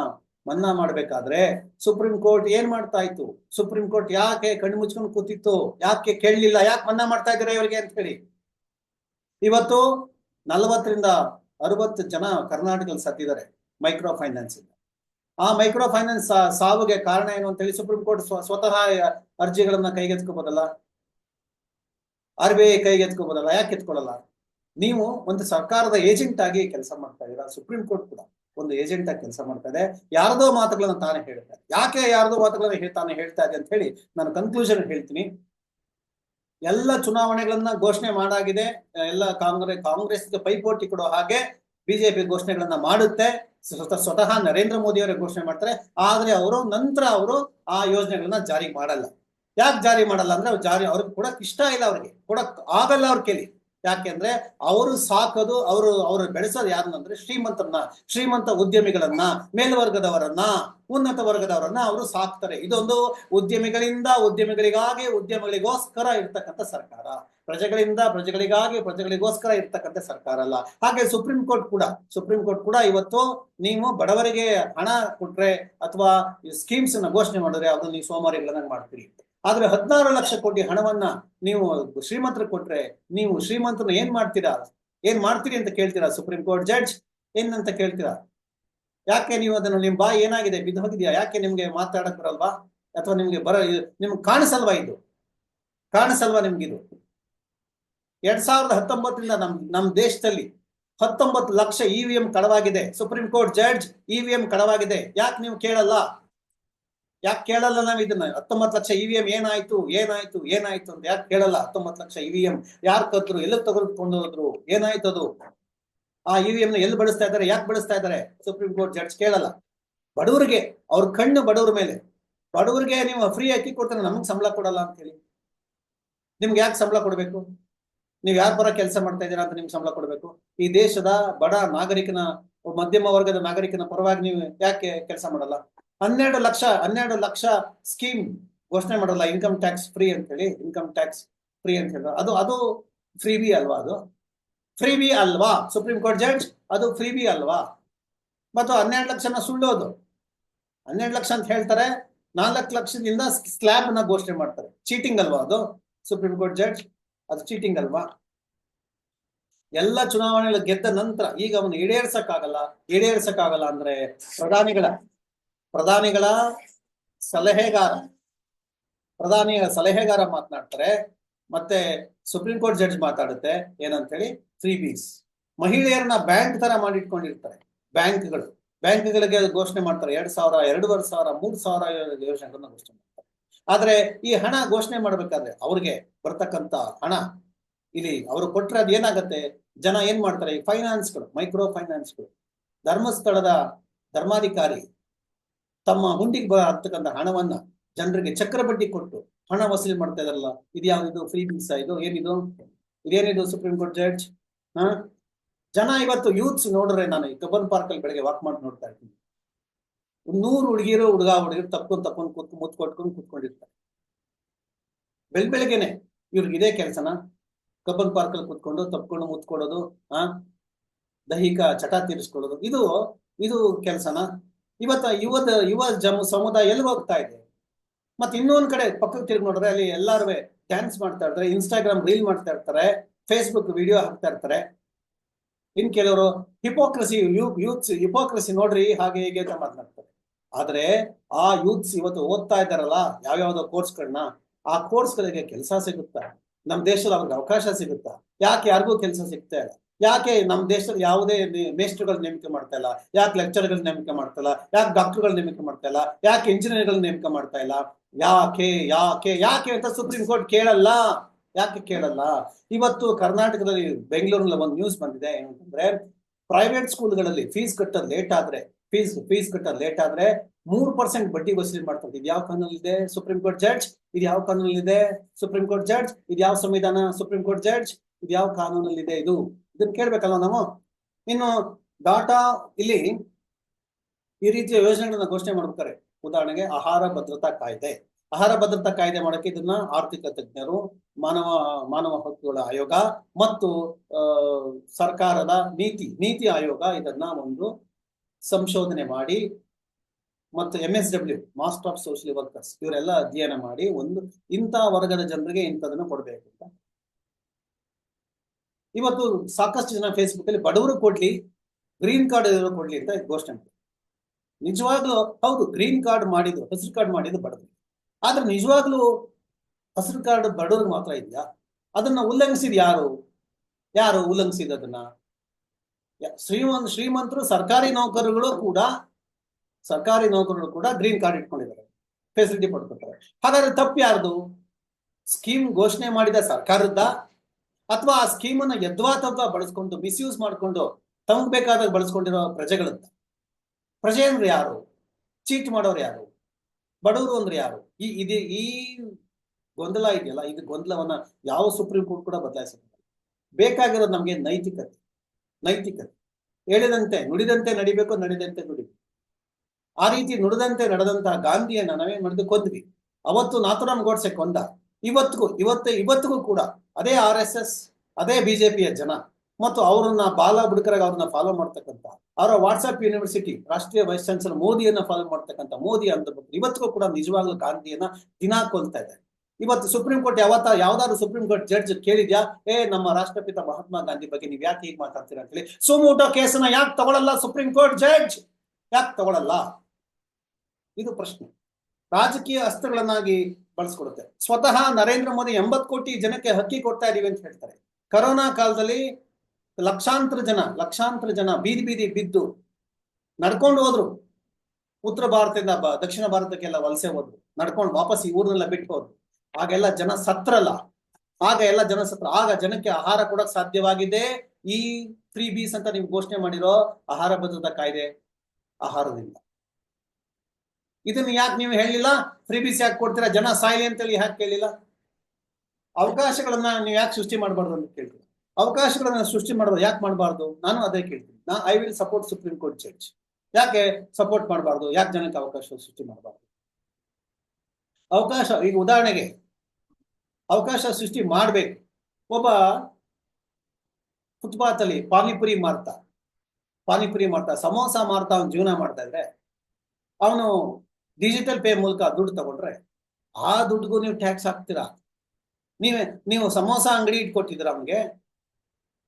A: ಮನ್ನಾ ಮಾಡ್ಬೇಕಾದ್ರೆ ಸುಪ್ರೀಂ ಕೋರ್ಟ್ ಏನ್ ಮಾಡ್ತಾ ಇತ್ತು? ಸುಪ್ರೀಂ ಕೋರ್ಟ್ ಯಾಕೆ ಕಣ್ಣು ಮುಚ್ಕೊಂಡು ಕೂತಿತ್ತು? ಯಾಕೆ ಕೇಳಲಿಲ್ಲ? ಯಾಕೆ ಮನ್ನಾ ಮಾಡ್ತಾ ಇದ್ದಾರೆ ಇವರಿಗೆ ಅಂತ ಹೇಳಿ. ಇವತ್ತು ನಲವತ್ತರಿಂದ ಅರವತ್ತು ಜನ ಕರ್ನಾಟಕದಲ್ಲಿ ಸತ್ತಿದ್ದಾರೆ ಮೈಕ್ರೋ ಫೈನಾನ್ಸ್ ಇಂದ. ಆ ಮೈಕ್ರೋ ಫೈನಾನ್ಸ್ ಸಾವಿಗೆ ಕಾರಣ ಏನು ಅಂತ ಹೇಳಿ ಸುಪ್ರೀಂ ಕೋರ್ಟ್ ಸ್ವ- ಸ್ವತಃ ಅರ್ಜಿಗಳನ್ನ ಕೈಗೆತ್ಕೋಬೋದಲ್ಲ ಆರ್ ಬಿ ಐ ಕೈಗೆತ್ಕೋಬೋದಲ್ಲ ಯಾಕೆ ಎತ್ಕೊಳ್ಳಲ್ಲ ನೀವು ಒಂದು ಸರ್ಕಾರದ ಏಜೆಂಟ್ ಆಗಿ ಕೆಲಸ ಮಾಡ್ತಾ ಇದ್ದೀರಾ ಸುಪ್ರೀಂ ಕೋರ್ಟ್ ಕೂಡ ಒಂದು ಏಜೆಂಟ್ ಆಗಿ ಕೆಲಸ ಮಾಡ್ತಾ ಇದೆ. ಯಾರದೋ ಮಾತುಗಳನ್ನ ತಾನೇ ಹೇಳ್ತಾ ಯಾಕೆ ಯಾರದೋ ಮಾತುಗಳನ್ನ ತಾನೇ ಹೇಳ್ತಾ ಇದೆ ಅಂತ ಹೇಳಿ ನಾನು ಕನ್ಕ್ಲೂಷನ್ ಹೇಳ್ತೀನಿ. ಎಲ್ಲ ಚುನಾವಣೆಗಳನ್ನ ಘೋಷಣೆ ಮಾಡಾಗಿದೆ. ಎಲ್ಲ ಕಾಂಗ್ರೆಸ್ ಕಾಂಗ್ರೆಸ್ಗೆ ಪೈಪೋಟಿ ಕೊಡೋ ಹಾಗೆ ಬಿಜೆಪಿ ಘೋಷಣೆಗಳನ್ನ ಮಾಡುತ್ತೆ. ಸ್ವತಃ ನರೇಂದ್ರ ಮೋದಿ ಅವರೇ ಘೋಷಣೆ ಮಾಡ್ತಾರೆ. ಆದ್ರೆ ಅವರು ನಂತರ ಅವರು ಆ ಯೋಜನೆಗಳನ್ನ ಜಾರಿ ಮಾಡಲ್ಲ. ಯಾಕೆ ಜಾರಿ ಮಾಡಲ್ಲ ಅಂದ್ರೆ ಅವ್ರು ಜಾರಿ, ಅವ್ರಿಗೆ ಕೊಡಕ್ ಇಷ್ಟ ಇಲ್ಲ ಅವ್ರಿಗೆ. ಕೊಡಕ್ ಆಗಲ್ಲ ಅವ್ರ ಕೇಳಿ. ಯಾಕೆಂದ್ರೆ ಅವರು ಸಾಕೋದು, ಅವರು ಅವರು ಬೆಳೆಸೋದು ಯಾರನ್ನಂದ್ರೆ ಶ್ರೀಮಂತರನ್ನ, ಶ್ರೀಮಂತ ಉದ್ಯಮಿಗಳನ್ನ, ಮೇಲ್ವರ್ಗದವರನ್ನ, ಉನ್ನತ ವರ್ಗದವರನ್ನ ಅವರು ಸಾಕ್ತಾರೆ. ಇದೊಂದು ಉದ್ಯಮಿಗಳಿಂದ ಉದ್ಯಮಿಗಳಿಗಾಗಿ ಉದ್ಯಮಿಗಳಿಗೋಸ್ಕರ ಇರ್ತಕ್ಕಂಥ ಸರ್ಕಾರ. ಪ್ರಜೆಗಳಿಂದ ಪ್ರಜೆಗಳಿಗಾಗಿ ಪ್ರಜೆಗಳಿಗೋಸ್ಕರ ಇರ್ತಕ್ಕಂಥ ಸರ್ಕಾರ ಅಲ್ಲ. ಹಾಗೆ ಸುಪ್ರೀಂ ಕೋರ್ಟ್ ಕೂಡ, ಸುಪ್ರೀಂ ಕೋರ್ಟ್ ಕೂಡ ಇವತ್ತು ನೀವು ಬಡವರಿಗೆ ಹಣ ಕೊಟ್ರೆ ಅಥವಾ ಸ್ಕೀಮ್ಸ್ ಘೋಷಣೆ ಮಾಡಿದ್ರೆ ಅದನ್ನ ನೀವು ಸೋಮಾರಿಗಳನ್ನ ಮಾಡ್ತೀರಿ. ಆದ್ರೆ ಹದಿನಾರು ಲಕ್ಷ ಕೋಟಿ ಹಣವನ್ನ ನೀವು ಶ್ರೀಮಂತರ ಕೊಟ್ರೆ ನೀವು ಶ್ರೀಮಂತರ ಏನ್ ಮಾಡ್ತೀರಾ? ಏನ್ ಮಾಡ್ತೀರಿ ಅಂತ ಕೇಳ್ತೀರಾ ಸುಪ್ರೀಂ ಕೋರ್ಟ್ ಜಡ್ಜ್ ಏನಂತ ಕೇಳ್ತೀರಾ? ಯಾಕೆ ನೀವು ಅದನ್ನು ನಿಮ್ ಬಾಯಿ ಏನಾಗಿದೆ? ಬಿದ್ದು ಹೋಗಿದ್ಯಾ? ಯಾಕೆ ನಿಮ್ಗೆ ಮಾತಾಡಕ್ ಬರಲ್ವಾ? ಅಥವಾ ನಿಮ್ಗೆ ಬರ, ನಿಮ್ಗೆ ಕಾಣಿಸಲ್ವಾ ಇದು? ಕಾಣಿಸಲ್ವಾ ನಿಮ್ಗಿದು ಎರಡ್ ಸಾವಿರದ ಹತ್ತೊಂಬತ್ತರಿಂದ ನಮ್ ನಮ್ ದೇಶದಲ್ಲಿ ಹತ್ತೊಂಬತ್ತು lakh E V M ಕಳವಾಗಿದೆ. Supreme court judge E V M ಕಳವಾಗಿದೆ. ಯಾಕೆ ನೀವು ಕೇಳಲ್ಲ? ಯಾಕೆ ಕೇಳಲ್ಲ ನಾವು ಇದನ್ನ? ಹತ್ತೊಂಬತ್ತು ಲಕ್ಷ ಇ ವಿ ಎಂ ಏನಾಯ್ತು? ಏನಾಯ್ತು? ಏನಾಯ್ತು ಅಂತ ಯಾಕೆ ಕೇಳಲ್ಲ? ಹತ್ತೊಂಬತ್ತು ಲಕ್ಷ ಇ ವಿ ಎಂ ಯಾರು ಕದ್ರು? ಎಲ್ಲಿ ತೆಗೆದುಕೊಂಡು ಹೋದ್ರು? ಏನಾಯ್ತು ಅದು? ಆ ಇ ವಿ ಎಂ ನ ಎಲ್ಲಿ ಬಳಸ್ತಾ ಇದ್ದಾರೆ ಯಾಕೆ ಬಳಸ್ತಾ ಇದ್ದಾರೆ ಸುಪ್ರೀಂ ಕೋರ್ಟ್ ಜಡ್ಜ್ ಕೇಳಲ್ಲ. ಬಡವರಿಗೆ, ಅವ್ರ ಕಣ್ಣು ಬಡವ್ರ ಮೇಲೆ. ಬಡವರಿಗೆ ನೀವು ಫ್ರೀ ಅಕ್ಕಿ ಕೊಡ್ತಾರೆ, ನಮ್ಗೆ ಸಂಬಳ ಕೊಡಲ್ಲ ಅಂತ ಹೇಳಿ. ನಿಮ್ಗೆ ಯಾಕೆ ಸಂಬಳ ಕೊಡ್ಬೇಕು? ನೀವು ಯಾರ ಪರ ಕೆಲಸ ಮಾಡ್ತಾ ಇದ್ದೀರಾ ಅಂತ ನಿಮ್ಗೆ ಸಂಬಳ ಕೊಡ್ಬೇಕು? ಈ ದೇಶದ ಬಡ ನಾಗರಿಕನ, ಮಧ್ಯಮ ವರ್ಗದ ನಾಗರಿಕನ ಪರವಾಗಿ ನೀವು ಯಾಕೆ ಕೆಲಸ ಮಾಡಲ್ಲ? ಹನ್ನೆರಡು ಲಕ್ಷ ಹನ್ನೆರಡು ಲಕ್ಷ ಸ್ಕೀಮ್ ಘೋಷಣೆ ಮಾಡಲ್ಲ ಇನ್ಕಮ್ ಟ್ಯಾಕ್ಸ್ ಫ್ರೀ ಅಂತ ಹೇಳಿ ಇನ್ಕಮ್ ಟ್ಯಾಕ್ಸ್ ಫ್ರೀ ಅಂತ ಹೇಳಿದ್ರು. ಅದು ಅದು ಫ್ರೀ ಬಿ ಅಲ್ವಾ ಅದು? ಫ್ರೀ ಬಿ ಅಲ್ವಾ? ಸುಪ್ರೀಂ ಕೋರ್ಟ್ ಜಡ್ಜ್ ಅದು ಫ್ರೀ ಬಿ ಅಲ್ವಾ? ಮತ್ತು ಹನ್ನೆರಡು ಲಕ್ಷನ ಸುಳ್ಳೋದು. ಹನ್ನೆರಡು ಲಕ್ಷ ಅಂತ ಹೇಳ್ತಾರೆ, ನಾಲ್ಕು ಲಕ್ಷದಿಂದ ಸ್ಲ್ಯಾಬ್ನ ಘೋಷಣೆ ಮಾಡ್ತಾರೆ. ಚೀಟಿಂಗ್ ಅಲ್ವಾ ಅದು? ಸುಪ್ರೀಂ ಕೋರ್ಟ್ ಜಡ್ಜ್ ಅದು ಚೀಟಿಂಗ್ ಅಲ್ವಾ? ಎಲ್ಲ ಚುನಾವಣೆಗಳು ಗೆದ್ದ ನಂತರ, ಈಗ ಅವನು ಈಡೇರ್ಸಕ್ಕಾಗಲ್ಲ ಈಡೇರ್ಸಕ್ಕಾಗಲ್ಲ ಅಂದ್ರೆ ಪ್ರಧಾನಿಗಳ ಪ್ರಧಾನಿಗಳ ಸಲಹೆಗಾರ ಪ್ರಧಾನಿಯ ಸಲಹೆಗಾರ ಮಾತನಾಡ್ತಾರೆ, ಮತ್ತೆ ಸುಪ್ರೀಂ ಕೋರ್ಟ್ ಜಡ್ಜ್ ಮಾತಾಡುತ್ತೆ ಏನಂತ ಹೇಳಿ ಫ್ರೀ ಬೀಸ್ ಮಹಿಳೆಯರನ್ನ ಬ್ಯಾಂಕ್ ತರ ಮಾಡಿಟ್ಕೊಂಡಿರ್ತಾರೆ, ಬ್ಯಾಂಕ್ಗಳು. ಬ್ಯಾಂಕ್ಗಳಿಗೆ ಘೋಷಣೆ ಮಾಡ್ತಾರೆ, ಎರಡ್ ಸಾವಿರ, ಎರಡೂವರೆ ಸಾವಿರ, ಮೂರ್ ಸಾವಿರ ಯೋಜನೆಗಳನ್ನ ಘೋಷಣೆ ಮಾಡ್ತಾರೆ. ಆದ್ರೆ ಈ ಹಣ ಘೋಷಣೆ ಮಾಡ್ಬೇಕಾದ್ರೆ ಅವ್ರಿಗೆ ಬರ್ತಕ್ಕಂತ ಹಣ, ಇಲ್ಲಿ ಅವರು ಕೊಟ್ರೆ ಅದು ಏನಾಗತ್ತೆ? ಜನ ಏನ್ ಮಾಡ್ತಾರೆ? ಈ ಫೈನಾನ್ಸ್ಗಳು ಮೈಕ್ರೋ ಫೈನಾನ್ಸ್ಗಳು ಧರ್ಮಸ್ಥಳದ ಧರ್ಮಾಧಿಕಾರಿ ತಮ್ಮ ಹುಂಡಿಗೆ ಬರತಕ್ಕಂಥ ಹಣವನ್ನ ಜನರಿಗೆ ಚಕ್ರಬಡ್ಡಿ ಕೊಟ್ಟು ಹಣ ವಸೂಲಿ ಮಾಡ್ತಾ ಇದಾರಲ್ಲ ಇದು ಫ್ರೀ ಬೀಸ್ ಇದು? ಏನಿದು? ಇದೇನಿದು ಸುಪ್ರೀಂ ಕೋರ್ಟ್ ಜಡ್ಜ್ ಹಾ? ಜನ ಇವತ್ತು ಯೂತ್ಸ್ ನೋಡ್ರೆ ನಾನು ಈ ಕಬ್ಬನ್ ಪಾರ್ಕ್ ಅಲ್ಲಿ ಬೆಳಗ್ಗೆ ವಾಕ್ ಮಾಡಿ ನೋಡ್ತಾ ಒಂದ್ ನೂರು ಹುಡುಗಿರು, ಹುಡುಗ, ಹುಡುಗಿರು ತಪ್ಕೊಂಡ್ ತಪ್ಕೊಂಡು ಕೂತ್ ಮುತ್ ಕೊಟ್ಕೊಂಡು ಕೂತ್ಕೊಂಡಿರ್ತಾರೆ. ಬೆಳ್ ಬೆಳಗ್ಗೆನೆ ಇವ್ರಿಗೆ ಇದೇ ಕೆಲಸನ? ಕಬ್ಬನ್ ಪಾರ್ಕ್ ಅಲ್ಲಿ ಕೂತ್ಕೊಂಡು ತಪ್ಕೊಂಡು ಮುತ್ಕೊಡೋದು ಆ ದೈಹಿಕ ಚಟ ತೀರಿಸ್ಕೊಳ್ಳೋದು. ಇದು ಇದು ಕೆಲಸನ? ಇವತ್ತ ಯುವದ, ಯುವ ಜಮ ಸಮುದಾಯ ಎಲ್ಲಿ ಹೋಗ್ತಾ ಇದೆ? ಮತ್ತೆ ಇನ್ನೊಂದ್ ಕಡೆ ಪಕ್ಕಕ್ಕೆ ತಿರುಗಿ ನೋಡಿದ್ರೆ ಅಲ್ಲಿ ಎಲ್ಲಾರು ಡ್ಯಾನ್ಸ್ ಮಾಡ್ತಾ ಇರ್ತಾರೆ ಇನ್ಸ್ಟಾಗ್ರಾಮ್ ರೀಲ್ ಮಾಡ್ತಾ ಇರ್ತಾರೆ ಫೇಸ್ಬುಕ್ ವಿಡಿಯೋ ಹಾಕ್ತಾ ಇರ್ತಾರೆ. ಇನ್ ಕೆಲವರು ಹಿಪೋಕ್ರಸಿ ಯೂತ್ಸ್ ಹಿಪೋಕ್ರಸಿ ನೋಡ್ರಿ ಹಾಗೆ ಹೀಗೆ ಅಂತ ಮಾತನಾಡ್ತಾರೆ. ಆದ್ರೆ ಆ ಯೂತ್ಸ್ ಇವತ್ತು ಓದ್ತಾ ಇದ್ದಾರಲ್ಲ, ಯಾವ್ಯಾವ್ದೋ ಕೋರ್ಸ್ಗಳನ್ನ ಆ ಕೋರ್ಸ್ಗಳಿಗೆ ಕೆಲಸ ಸಿಗುತ್ತಾ? ನಮ್ ದೇಶದಲ್ಲಿ ಅವ್ರಿಗೆ ಅವಕಾಶ ಸಿಗುತ್ತಾ? ಯಾಕೆ ಯಾರಿಗೂ ಕೆಲಸ ಸಿಗ್ತಾ ಇಲ್ಲ? ಯಾಕೆ ನಮ್ಮ ದೇಶದಲ್ಲಿ ಯಾವುದೇ ಮೇಸ್ಟ್ರುಗಳು ನೇಮಕ ಮಾಡ್ತಾ ಇಲ್ಲ? ಯಾಕೆ ಲೆಕ್ಚರ್ಗಳು ನೇಮಕ ಮಾಡ್ತಾ ಇಲ್ಲ? ಯಾಕೆ ಡಾಕ್ಟರ್ಗಳು ನೇಮಕ ಮಾಡ್ತಾ ಇಲ್ಲ? ಯಾಕೆ ಇಂಜಿನಿಯರ್ಗಳು ನೇಮಕ ಮಾಡ್ತಾ ಇಲ್ಲ? ಯಾಕೆ ಯಾಕೆ ಯಾಕೆ ಅಂತ ಸುಪ್ರೀಂ ಕೋರ್ಟ್ ಕೇಳಲ್ಲ? ಯಾಕೆ ಕೇಳಲ್ಲ? ಇವತ್ತು ಕರ್ನಾಟಕದಲ್ಲಿ ಬೆಂಗಳೂರಿನಲ್ಲಿ ಒಂದು ನ್ಯೂಸ್ ಬಂದಿದೆ. ಏನಂತಂದ್ರೆ ಪ್ರೈವೇಟ್ ಸ್ಕೂಲ್ಗಳಲ್ಲಿ ಫೀಸ್ ಕಟ್ಟೋದು ಲೇಟ್ ಆದ್ರೆ ಫೀಸ್ ಫೀಸ್ ಕಟ್ಟೋದು ಲೇಟ್ ಆದ್ರೆ ಮೂರ್ ಪರ್ಸೆಂಟ್ ಬಡ್ಡಿ ವಸೂಲಿ ಮಾಡ್ತಾರೆ ಇದು ಯಾವ ಕಾನೂನಲ್ಲಿ ಇದೆ? ಸುಪ್ರೀಂ ಕೋರ್ಟ್ ಜಡ್ಜ್ ಇದು ಯಾವ ಕಾನೂನಲ್ಲಿ ಇದೆ? ಸುಪ್ರೀಂ ಕೋರ್ಟ್ ಜಡ್ಜ್ ಇದು ಯಾವ ಸಂವಿಧಾನ? ಸುಪ್ರೀಂ ಕೋರ್ಟ್ ಜಡ್ಜ್ ಇದು ಯಾವ ಕಾನೂನಲ್ಲಿ ಇದೆ ಇದು? ಇದನ್ನ ಕೇಳ್ಬೇಕಲ್ಲ ನಾವು? ಇನ್ನು ಡಾಟಾ ಇಲ್ಲಿ ಈ ರೀತಿಯ ಯೋಜನೆಗಳನ್ನ ಘೋಷಣೆ ಮಾಡ್ಬೇಕಾರೆ. ಉದಾಹರಣೆಗೆ ಆಹಾರ ಭದ್ರತಾ ಕಾಯ್ದೆ. ಆಹಾರ ಭದ್ರತಾ ಕಾಯ್ದೆ ಮಾಡಕ್ಕೆ ಇದನ್ನ ಆರ್ಥಿಕ ತಜ್ಞರು, ಮಾನವ ಮಾನವ ಹಕ್ಕುಗಳ ಆಯೋಗ ಮತ್ತು ಸರ್ಕಾರದ ನೀತಿ ನೀತಿ ಆಯೋಗ ಇದನ್ನ ಒಂದು ಸಂಶೋಧನೆ ಮಾಡಿ ಮತ್ತು M S W master of social workers ಇವರೆಲ್ಲ ಅಧ್ಯಯನ ಮಾಡಿ ಒಂದು ಇಂಥ ವರ್ಗದ ಜನರಿಗೆ ಇಂಥದನ್ನು ಕೊಡಬೇಕು ಅಂತ. ಇವತ್ತು ಸಾಕಷ್ಟು ಜನ ಫೇಸ್ಬುಕ್ ಅಲ್ಲಿ ಬಡವರು ಕೊಡ್ಲಿ ಗ್ರೀನ್ ಕಾರ್ಡ್ ಕೊಡ್ಲಿ ಅಂತ ಘೋಷಣೆ ನಿಜವಾಗ್ಲೂ ಹೌದು ಗ್ರೀನ್ ಕಾರ್ಡ್ ಮಾಡಿದ್ರು ಹಸಿರು ಕಾರ್ಡ್ ಮಾಡಿದ್ರು ಬಡವರು. ಆದ್ರೆ ನಿಜವಾಗ್ಲೂ ಹಸಿರು ಕಾರ್ಡ್ ಬಡವ್ರಿಗೆ ಮಾತ್ರ ಇದೆಯಾ? ಅದನ್ನ ಉಲ್ಲಂಘಿಸಿದ ಯಾರು? ಯಾರು ಉಲ್ಲಂಘಿಸಿದ ಅದನ್ನ? ಶ್ರೀಮಂತ, ಶ್ರೀಮಂತರು, ಸರ್ಕಾರಿ ನೌಕರರುಗಳು ಕೂಡ, ಸರ್ಕಾರಿ ನೌಕರರು ಕೂಡ ಗ್ರೀನ್ ಕಾರ್ಡ್ ಇಟ್ಕೊಂಡಿದ್ದಾರೆ. ಫೆಸಿಲಿಟಿ ಪಡ್ಕೊತಾರೆ. ಹಾಗಾದ್ರೆ ತಪ್ಪು ಯಾರ್ದು? ಸ್ಕೀಮ್ ಘೋಷಣೆ ಮಾಡಿದ ಸರ್ಕಾರದ ಅಥವಾ ಆ ಸ್ಕೀಮ್ ಅನ್ನ ಯದ್ವಾತದ್ವಾ ಬಳಸ್ಕೊಂಡು, ಮಿಸ್ಯೂಸ್ ಮಾಡ್ಕೊಂಡು, ತಮ್ಗ್ ಬೇಕಾದಾಗ ಬಳಸ್ಕೊಂಡಿರೋ ಪ್ರಜೆಗಳಂತ. ಪ್ರಜೆ ಅಂದ್ರೆ ಯಾರು? ಚೀಟ್ ಮಾಡೋರು ಯಾರು? ಬಡವರು ಅಂದ್ರೆ ಯಾರು? ಈ, ಇದು, ಈ ಗೊಂದಲ ಇದೆಯಲ್ಲ ಇದು ಗೊಂದಲವನ್ನ ಯಾವ ಸುಪ್ರೀಂ ಕೋರ್ಟ್ ಕೂಡ ಬದಲಾಯಿಸಬೇಕು ಬೇಕಾಗಿರೋದು ನಮ್ಗೆ ನೈತಿಕತೆ ನೈತಿಕತೆ. ಹೇಳಿದಂತೆ, ನುಡಿದಂತೆ ನಡಿಬೇಕು, ನಡೆದಂತೆ ನುಡಿಬೇಕು ಆ ರೀತಿ ನುಡಿದಂತೆ ನಡೆದಂತಹ ಗಾಂಧಿಯನ್ನ ನಾವೇನ್ ಮಾಡಿದ್ವಿ? ಕೊಂದ್ವಿ. ಅವತ್ತು ನಾಥುರಾಮ್ ಗೋಡ್ಸೆ ಕೊಂದ. ಇವತ್ತಿಗೂ, ಇವತ್ತು, ಇವತ್ತಿಗೂ ಕೂಡ ಅದೇ ಆರ್ ಎಸ್ ಎಸ್, ಅದೇ ಬಿಜೆಪಿಯ ಜನ ಮತ್ತು ಅವರನ್ನ ಬಾಲ ಬುಡಕರಾಗಿ ಅವ್ರನ್ನ ಫಾಲೋ ಮಾಡ್ತಕ್ಕಂಥ, ಅವರ ವಾಟ್ಸ್ಆಪ್ ಯೂನಿವರ್ಸಿಟಿ ರಾಷ್ಟ್ರೀಯ ವೈಸ್ ಚಾನ್ಸಲರ್ ಮೋದಿಯನ್ನ ಫಾಲೋ ಮಾಡ್ತಕ್ಕಂಥ ಮೋದಿ ಅಂತ ಇವತ್ತಿಗೂ ಕೂಡ ನಿಜವಾಗ್ಲೂ ಗಾಂಧಿಯನ್ನ ದಿನಾ ಕೊಲ್ತಾ ಇದೆ ಇವತ್ತು ಸುಪ್ರೀಂ ಕೋರ್ಟ್ ಯಾವತ್ತ, ಯಾವ್ದಾದ್ರು ಸುಪ್ರೀಂ ಕೋರ್ಟ್ ಜಡ್ಜ್ ಕೇಳಿದ್ಯಾ? ಏ, ನಮ್ಮ ರಾಷ್ಟ್ರಪಿತ ಮಹಾತ್ಮ ಗಾಂಧಿ ಬಗ್ಗೆ ನೀವು ಯಾಕೆ ಹೀಗೆ ಮಾತಾಡ್ತೀರಾ ಅಂತ ಹೇಳಿ. ಸುಮೂಟೋ ಕೇಸನ್ನ ಯಾಕೆ ತಗೊಳಲ್ಲ ಸುಪ್ರೀಂ ಕೋರ್ಟ್ ಜಡ್ಜ್ ಯಾಕೆ ತಗೊಳಲ್ಲ? ಇದು ಪ್ರಶ್ನೆ. ರಾಜಕೀಯ ಅಸ್ತ್ರಗಳನ್ನಾಗಿ ಬಳಸ್ಕೊಡುತ್ತೆ. ಸ್ವತಃ ನರೇಂದ್ರ ಮೋದಿ ಎಂಬತ್ ಕೋಟಿ ಜನಕ್ಕೆ ಹಕ್ಕಿ ಕೊಡ್ತಾ ಇದೀವಿ ಅಂತ ಹೇಳ್ತಾರೆ. ಕರೋನಾ ಕಾಲದಲ್ಲಿ ಲಕ್ಷಾಂತರ ಜನ ಲಕ್ಷಾಂತರ ಜನ ಬೀದಿ ಬೀದಿ ಬಿದ್ದು ನಡ್ಕೊಂಡು ಹೋದ್ರು. ಉತ್ತರ ಭಾರತದಿಂದ ದಕ್ಷಿಣ ಭಾರತಕ್ಕೆಲ್ಲ ವಲಸೆ ಹೋದ್ರು. ನಡ್ಕೊಂಡು ವಾಪಸ್ ಈ ಊರ್ನೆಲ್ಲ ಬಿಟ್ಟು ಹೋದ್ರು. ಆಗೆಲ್ಲ ಜನ ಸತ್ರಲ್ಲ. ಆಗ ಎಲ್ಲ ಜನ ಸತ್ರ, ಆಗ ಜನಕ್ಕೆ ಆಹಾರ ಕೊಡಕ್ ಸಾಧ್ಯವಾಗಿದೆ. ಈ ತ್ರೀ ಬೀಸ್ ಅಂತ ನೀವು ಘೋಷಣೆ ಮಾಡಿರೋ ಆಹಾರ ಭದ್ರತಾ ಕಾಯ್ದೆ ಆಹಾರದಿಂದ. ಇದನ್ನ ಯಾಕೆ ನೀವು ಹೇಳಲಿಲ್ಲ ಫ್ರೀ ಬೀಸ್ ಯಾಕೆ ಕೊಡ್ತೀರಾ? ಜನ ಸಾಯ್ಲಿ ಅಂತೇಳಿ ಯಾಕೆ ಕೇಳಿಲ್ಲ? ಅವಕಾಶಗಳನ್ನ ನೀವು ಯಾಕೆ ಸೃಷ್ಟಿ ಮಾಡಬಾರ್ದು ಅಂತ ಕೇಳ್ತೀರಾ? ಅವಕಾಶಗಳನ್ನ ಸೃಷ್ಟಿ ಮಾಡಬಾರ್ದು ಯಾಕೆ ಮಾಡಬಾರ್ದು? ನಾನು ಅದೇ ಕೇಳ್ತೀನಿ. ನಾ I will support supreme court judge ಯಾಕೆ ಸಪೋರ್ಟ್ ಮಾಡಬಾರ್ದು? ಯಾಕೆ ಜನಕ್ಕೆ ಅವಕಾಶ ಸೃಷ್ಟಿ ಮಾಡಬಾರ್ದು? ಅವಕಾಶ, ಈಗ ಉದಾಹರಣೆಗೆ, ಅವಕಾಶ ಸೃಷ್ಟಿ ಮಾಡಬೇಕು. ಒಬ್ಬ ಫುಟ್ಪಾತ್ ಅಲ್ಲಿ ಪಾನಿಪುರಿ ಮಾರ್ತಾ ಪಾನಿಪುರಿ ಮಾರ್ತಾ, ಸಮೋಸ ಮಾರ್ತಾ, ಅವ್ನು ಜೀವನ ಮಾಡ್ತಾ ಇದ್ರೆ, ಅವನು ಡಿಜಿಟಲ್ ಪೇ ಮೂಲಕ ದುಡ್ಡು ತಗೊಂಡ್ರೆ ಆ ದುಡ್ಡಿಗೂ ನೀವು ಟ್ಯಾಕ್ಸ್ ಹಾಕ್ತೀರಾ? ನೀವೇ, ನೀವು ಸಮೋಸ ಅಂಗಡಿ ಇಟ್ಕೊಟ್ಟಿದ್ರ ಅವ್ನಿಗೆ?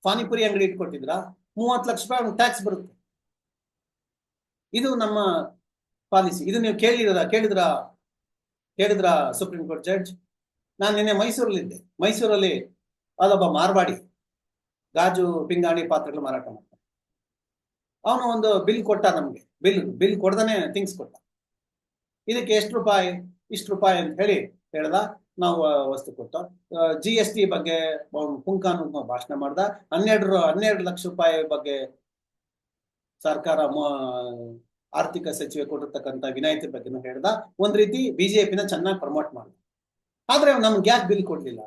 A: ಪಾನಿಪುರಿ ಅಂಗಡಿ ಇಟ್ಕೊಟ್ಟಿದ್ರ ಮೂವತ್ತು ಲಕ್ಷ ರೂಪಾಯಿ ಅವ್ನಿಗೆ ಟ್ಯಾಕ್ಸ್ ಬರುತ್ತೆ. ಇದು ನಮ್ಮ ಪಾಲಿಸಿ ಇದು ನೀವು ಕೇಳಿದ್ರ ಕೇಳಿದ್ರ ಕೇಳಿದ್ರ ಸುಪ್ರೀಂ ಕೋರ್ಟ್ ಜಡ್ಜ್ ನಾನು ನಿನ್ನೆ ಮೈಸೂರಲ್ಲಿದ್ದೆ. ಮೈಸೂರಲ್ಲಿ ಅದೊಬ್ಬ ಮಾರ್ವಾಡಿ, ಗಾಜು, ಪಿಂಗಾಣಿ ಪಾತ್ರೆಗಳು ಮಾರಾಟ ಮಾಡ್ತಾನೆ. ಅವನು ಒಂದು ಬಿಲ್ ಕೊಟ್ಟ ನಮ್ಗೆ. ಬಿಲ್ ಬಿಲ್ ಕೊಡ್ದಾನೆ ಥಿಂಗ್ಸ್ ಕೊಟ್ಟ. ಇದಕ್ಕೆ ಎಷ್ಟು ರೂಪಾಯಿ, ಇಷ್ಟು ರೂಪಾಯಿ ಅಂತ ಹೇಳಿ ಹೇಳ್ದ. ನಾವು ವಸ್ತು ಕೊಟ್ಟ ಜಿ ಎಸ್ ಟಿ ಬಗ್ಗೆ ಪುಂಕಾನು ಭಾಷಣ ಮಾಡ್ದ. ಹನ್ನೆರಡು ಹನ್ನೆರಡು ಲಕ್ಷ ರೂಪಾಯಿ ಬಗ್ಗೆ ಸರ್ಕಾರ ಆರ್ಥಿಕ ಸಚಿವೆ ಕೊಟ್ಟಿರ್ತಕ್ಕಂತ ವಿನಾಯಿತಿ ಬಗ್ಗೆನೂ ಹೇಳ್ದ. ಒಂದ್ ರೀತಿ ಬಿಜೆಪಿನ ಚೆನ್ನಾಗಿ ಪ್ರಮೋಟ್ ಮಾಡ್ದ. ಆದ್ರೆ ನಮ್ಗೆ ಯಾಕೆ ಬಿಲ್ ಕೊಡ್ಲಿಲ್ಲ?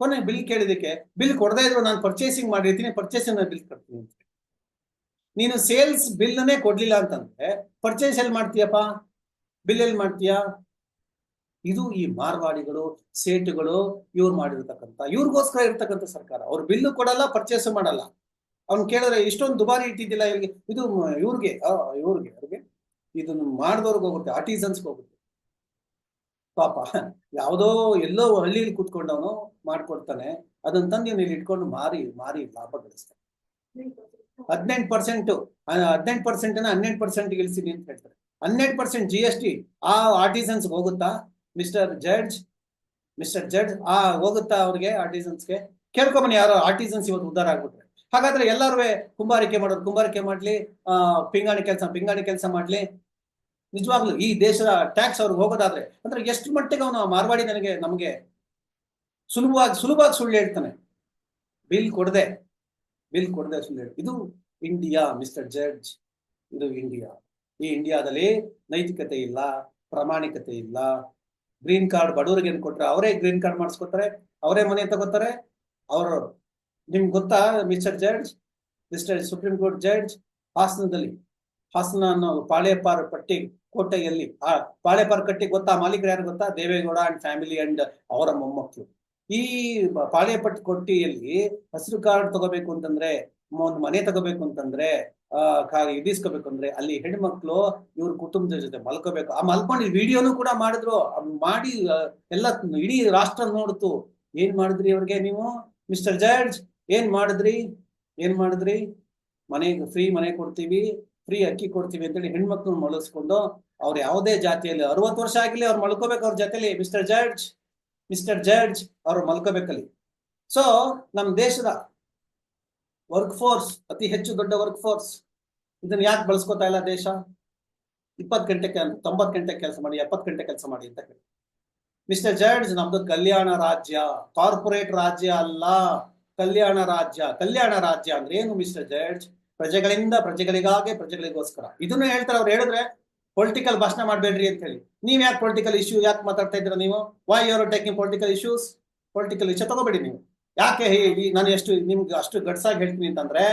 A: ಕೊನೆ ಬಿಲ್ ಕೇಳಿದಕ್ಕೆ ಬಿಲ್ ಕೊಡದೇ ಇದ್ರು ನಾನು ಪರ್ಚೇಸಿಂಗ್ ಮಾಡಿರ್ತೀನಿ ಪರ್ಚೇಸಿಂಗ್ ಬಿಲ್ ಕೊಡ್ತೀನಿ ಅಂತ ನೀನು ಸೇಲ್ಸ್ ಬಿಲ್ನೇ ಕೊಡ್ಲಿಲ್ಲ ಅಂತಂದ್ರೆ ಪರ್ಚೇಸ್ ಎಲ್ಲಿ ಮಾಡ್ತೀಯಪ್ಪ? ಬಿಲ್ ಎಲ್ಲಿ ಮಾಡ್ತೀಯಾ? ಇದು ಈ ಮಾರ್ವಾಡಿಗಳು, ಸೇಟುಗಳು ಇವ್ರು ಮಾಡಿರ್ತಕ್ಕಂಥ, ಇವ್ರಿಗೋಸ್ಕರ ಇರ್ತಕ್ಕಂಥ ಸರ್ಕಾರ. ಅವ್ರು ಬಿಲ್ಲು ಕೊಡಲ್ಲ ಪರ್ಚೇಸ್ ಮಾಡಲ್ಲ. ಅವ್ನು ಕೇಳಿದ್ರೆ ಇಷ್ಟೊಂದು ದುಬಾರಿ ಇಟ್ಟಿದ್ದಿಲ್ಲ ಇಲ್ಲಿಗೆ ಇದು ಇವ್ರಿಗೆ ಇವ್ರಿಗೆ ಅವ್ರಿಗೆ ಇದನ್ನು ಮಾಡಿದವ್ರಿಗೆ ಹೋಗುತ್ತೆ ಆರ್ಟಿಸನ್ಸ್ಗೆ ಹೋಗುತ್ತೆ. ಪಾಪ, ಯಾವುದೋ ಎಲ್ಲೋ ಹಳ್ಳಿಲಿ ಕೂತ್ಕೊಂಡವನು ಮಾಡ್ಕೊಡ್ತಾನೆ ಅದನ್ನ ತಂದು ಇಲ್ಲಿ ಇಟ್ಕೊಂಡು ಮಾರಿ ಮಾರಿ ಲಾಭ ಗಳಿಸ್ತಾನೆ. ಹದಿನೆಂಟು ಪರ್ಸೆಂಟ್ ಹದಿನೆಂಟು ಪರ್ಸೆಂಟ್ ಹನ್ನೆರಡು ಪರ್ಸೆಂಟ್ ಗಳಿಸಿದೀನಿ ಅಂತ ಹೇಳ್ತಾರೆ. ಹನ್ನೆರಡು ಪರ್ಸೆಂಟ್ ಜಿ ಎಸ್ ಟಿ ಆ ಆರ್ಟಿಸನ್ಸ್ ಹೋಗುತ್ತಾ? ಮಿಸ್ಟರ್ ಜಡ್ಜ್ ಮಿಸ್ಟರ್ ಜಡ್ಜ್ ಆ ಹೋಗುತ್ತಾ ಅವ್ರಿಗೆ ಆರ್ಟಿಸನ್ಸ್ಗೆ ಕೇಳ್ಕೊಂಬನಿ ಯಾರೋ ಆರ್ಟಿಸನ್ಸ್ ಇವತ್ತು ಉದ್ದಾರ ಆಗ್ಬಿಟ್ರೆ. ಹಾಗಾದ್ರೆ ಎಲ್ಲರೂ ಕುಂಬಾರಿಕೆ ಮಾಡೋರು ಕುಂಬಾರಿಕೆ ಮಾಡ್ಲಿ ಪಿಂಗಾಣಿ ಕೆಲಸ ಪಿಂಗಾಣಿ ಕೆಲಸ ಮಾಡ್ಲಿ. ನಿಜವಾಗ್ಲು ಈ ದೇಶದ ಟ್ಯಾಕ್ಸ್ ಅವ್ರಿಗೆ ಹೋಗೋದಾದ್ರೆ, ಅಂದ್ರೆ ಎಷ್ಟು ಮಟ್ಟಿಗೆ ಅವನು ಮಾರ್ವಾಡಿ ನನಗೆ, ನಮಗೆ ಸುಲಭವಾಗಿ ಸುಲಭವಾಗಿ ಸುಳ್ಳು ಹೇಳ್ತಾನೆ. ಬಿಲ್ ಕೊಡದೆ ಬಿಲ್ ಕೊಡದೆ ಸುಳ್ಳು ಇದು ಇಂಡಿಯಾ ಮಿಸ್ಟರ್ ಜಡ್ಜ್ ಇದು ಇಂಡಿಯಾ ಈ ಇಂಡಿಯಾದಲ್ಲಿ ನೈತಿಕತೆ ಇಲ್ಲ, ಪ್ರಾಮಾಣಿಕತೆ ಇಲ್ಲ. ಗ್ರೀನ್ ಕಾರ್ಡ್ ಬಡವರಿಗೆ ಏನ್ ಕೊಟ್ರೆ ಅವರೇ ಗ್ರೀನ್ ಕಾರ್ಡ್ ಮಾಡಿಸ್ಕೊತಾರೆ, ಅವರೇ ಮನೆ ತಗೋತಾರೆ, ಅವರು ನಿಮ್ಗೆ ಗೊತ್ತಾ mister judge mister supreme court judge ಹಾಸನದಲ್ಲಿ, ಹಾಸನ ಅನ್ನೋ ಪಾಳೆಪಾರ್ ಪಟ್ಟಿ ಕೋಟೆಯಲ್ಲಿ, ಆ ಪಾಳೆಪಾರ್ ಕಟ್ಟಿ ಗೊತ್ತಾ ಮಾಲೀಕರು ಯಾರು ಗೊತ್ತಾ? ದೇವೇಗೌಡ ಅಂಡ್ ಫ್ಯಾಮಿಲಿ ಅಂಡ್ ಅವರ ಮೊಮ್ಮಕ್ಕಳು. ಈ ಪಾಳೆಪಟ್ಟಿ ಕೊಟ್ಟಿಯಲ್ಲಿ ಹಸಿರು ಕಾರ್ಡ್ ತಗೋಬೇಕು ಅಂತಂದ್ರೆ, ಒಂದು ಮನೆ ತಗೋಬೇಕು ಅಂತಂದ್ರೆ ಇದಿಸ್ಕೋಬೇಕು ಅಂದ್ರೆ ಅಲ್ಲಿ ಹೆಣ್ಮಕ್ಳು ಇವ್ರ ಕುಟುಂಬದ ಜೊತೆ ಮಲ್ಕೋಬೇಕು. ಆ ಮಲ್ಕೊಂಡು ವಿಡಿಯೋನು ಕೂಡ ಮಾಡಿದ್ರು. ಮಾಡಿ ಎಲ್ಲ ಇಡೀ ರಾಷ್ಟ್ರ ನೋಡ್ತು. ಏನ್ ಮಾಡಿದ್ರಿ ಅವ್ರಿಗೆ ನೀವು? ಮಿಸ್ಟರ್ ಜಡ್ಜ್ ಏನ್ ಮಾಡಿದ್ರಿ? ಏನ್ ಮಾಡಿದ್ರಿ? ಮನೆಗೆ ಫ್ರೀ ಮನೆ ಕೊಡ್ತೀವಿ, ಫ್ರೀ ಅಕ್ಕಿ ಕೊಡ್ತೀವಿ ಅಂತೇಳಿ ಹೆಣ್ಮಕ್ಳು ಮಲಗಿಸ್ಕೊಂಡು ಅವ್ರು ಯಾವುದೇ ಜಾತಿಯಲ್ಲಿ, ಅರವತ್ತು ವರ್ಷ ಆಗಿಲ್ಲ ಅವ್ರು ಮಲ್ಕೋಬೇಕು ಅವ್ರ ಜೊತೆಲಿ ಮಿಸ್ಟರ್ ಜಡ್ಜ್ ಮಿಸ್ಟರ್ ಜಡ್ಜ್ ಅವ್ರು ಮಲ್ಕೋಬೇಕಲ್ಲಿ. ಸೊ, ನಮ್ ದೇಶದ ವರ್ಕ್ ಫೋರ್ಸ್ ಅತಿ ಹೆಚ್ಚು ದೊಡ್ಡ ವರ್ಕ್ ಫೋರ್ಸ್ ಇದನ್ನ ಯಾಕೆ ಬಳಸ್ಕೊತಾ ಇಲ್ಲ ದೇಶ? ಇಪ್ಪತ್ತು ಗಂಟೆ ತೊಂಬತ್ ತೊಂಬತ್ತು ಗಂಟೆ ಕೆಲಸ ಮಾಡಿ, ಎಪ್ಪತ್ತು ಗಂಟೆ ಕೆಲಸ ಮಾಡಿ ಅಂತ ಹೇಳಿ. ಮಿಸ್ಟರ್ ಜಡ್ಜ್ ನಮ್ದು ಕಲ್ಯಾಣ ರಾಜ್ಯ ಕಾರ್ಪೊರೇಟ್ ರಾಜ್ಯ ಅಲ್ಲ. ಕಲ್ಯಾಣ ರಾಜ್ಯ ಕಲ್ಯಾಣ ರಾಜ್ಯ ಅಂದ್ರೆ ಏನು ಮಿಸ್ಟರ್ ಜಡ್ಜ್ ಪ್ರಜೆಗಳಿಂದ ಪ್ರಜೆಗಳಿಗಾಗಿ ಪ್ರಜೆಗಳಿಗೋಸ್ಕರ. ಇದನ್ನ ಹೇಳ್ತಾರೆ, ಅವ್ರು ಹೇಳಿದ್ರೆ ಪೊಲಿಟಿಕಲ್ ಭಾಷಣ ಮಾಡಬೇಡ್ರಿ ಅಂತ ಹೇಳಿ. ನೀವ್ ಯಾಕೆ ಪೊಲಿಟಿಕಲ್ ಇಶ್ಯೂ ಯಾಕೆ ಮಾತಾಡ್ತಾ ಇದ್ರ ನೀವು? Why you are taking political issues political issue ತಗೋಬೇಡಿ ನೀವು. ಯಾಕೆ ಹೇಳಿ, ನಾನು ಎಷ್ಟು, ನಿಮ್ಗೆ ಅಷ್ಟು ಗಡ್ಸಾಗಿ ಹೇಳ್ತೀನಿ ಅಂತಂದ್ರೆ,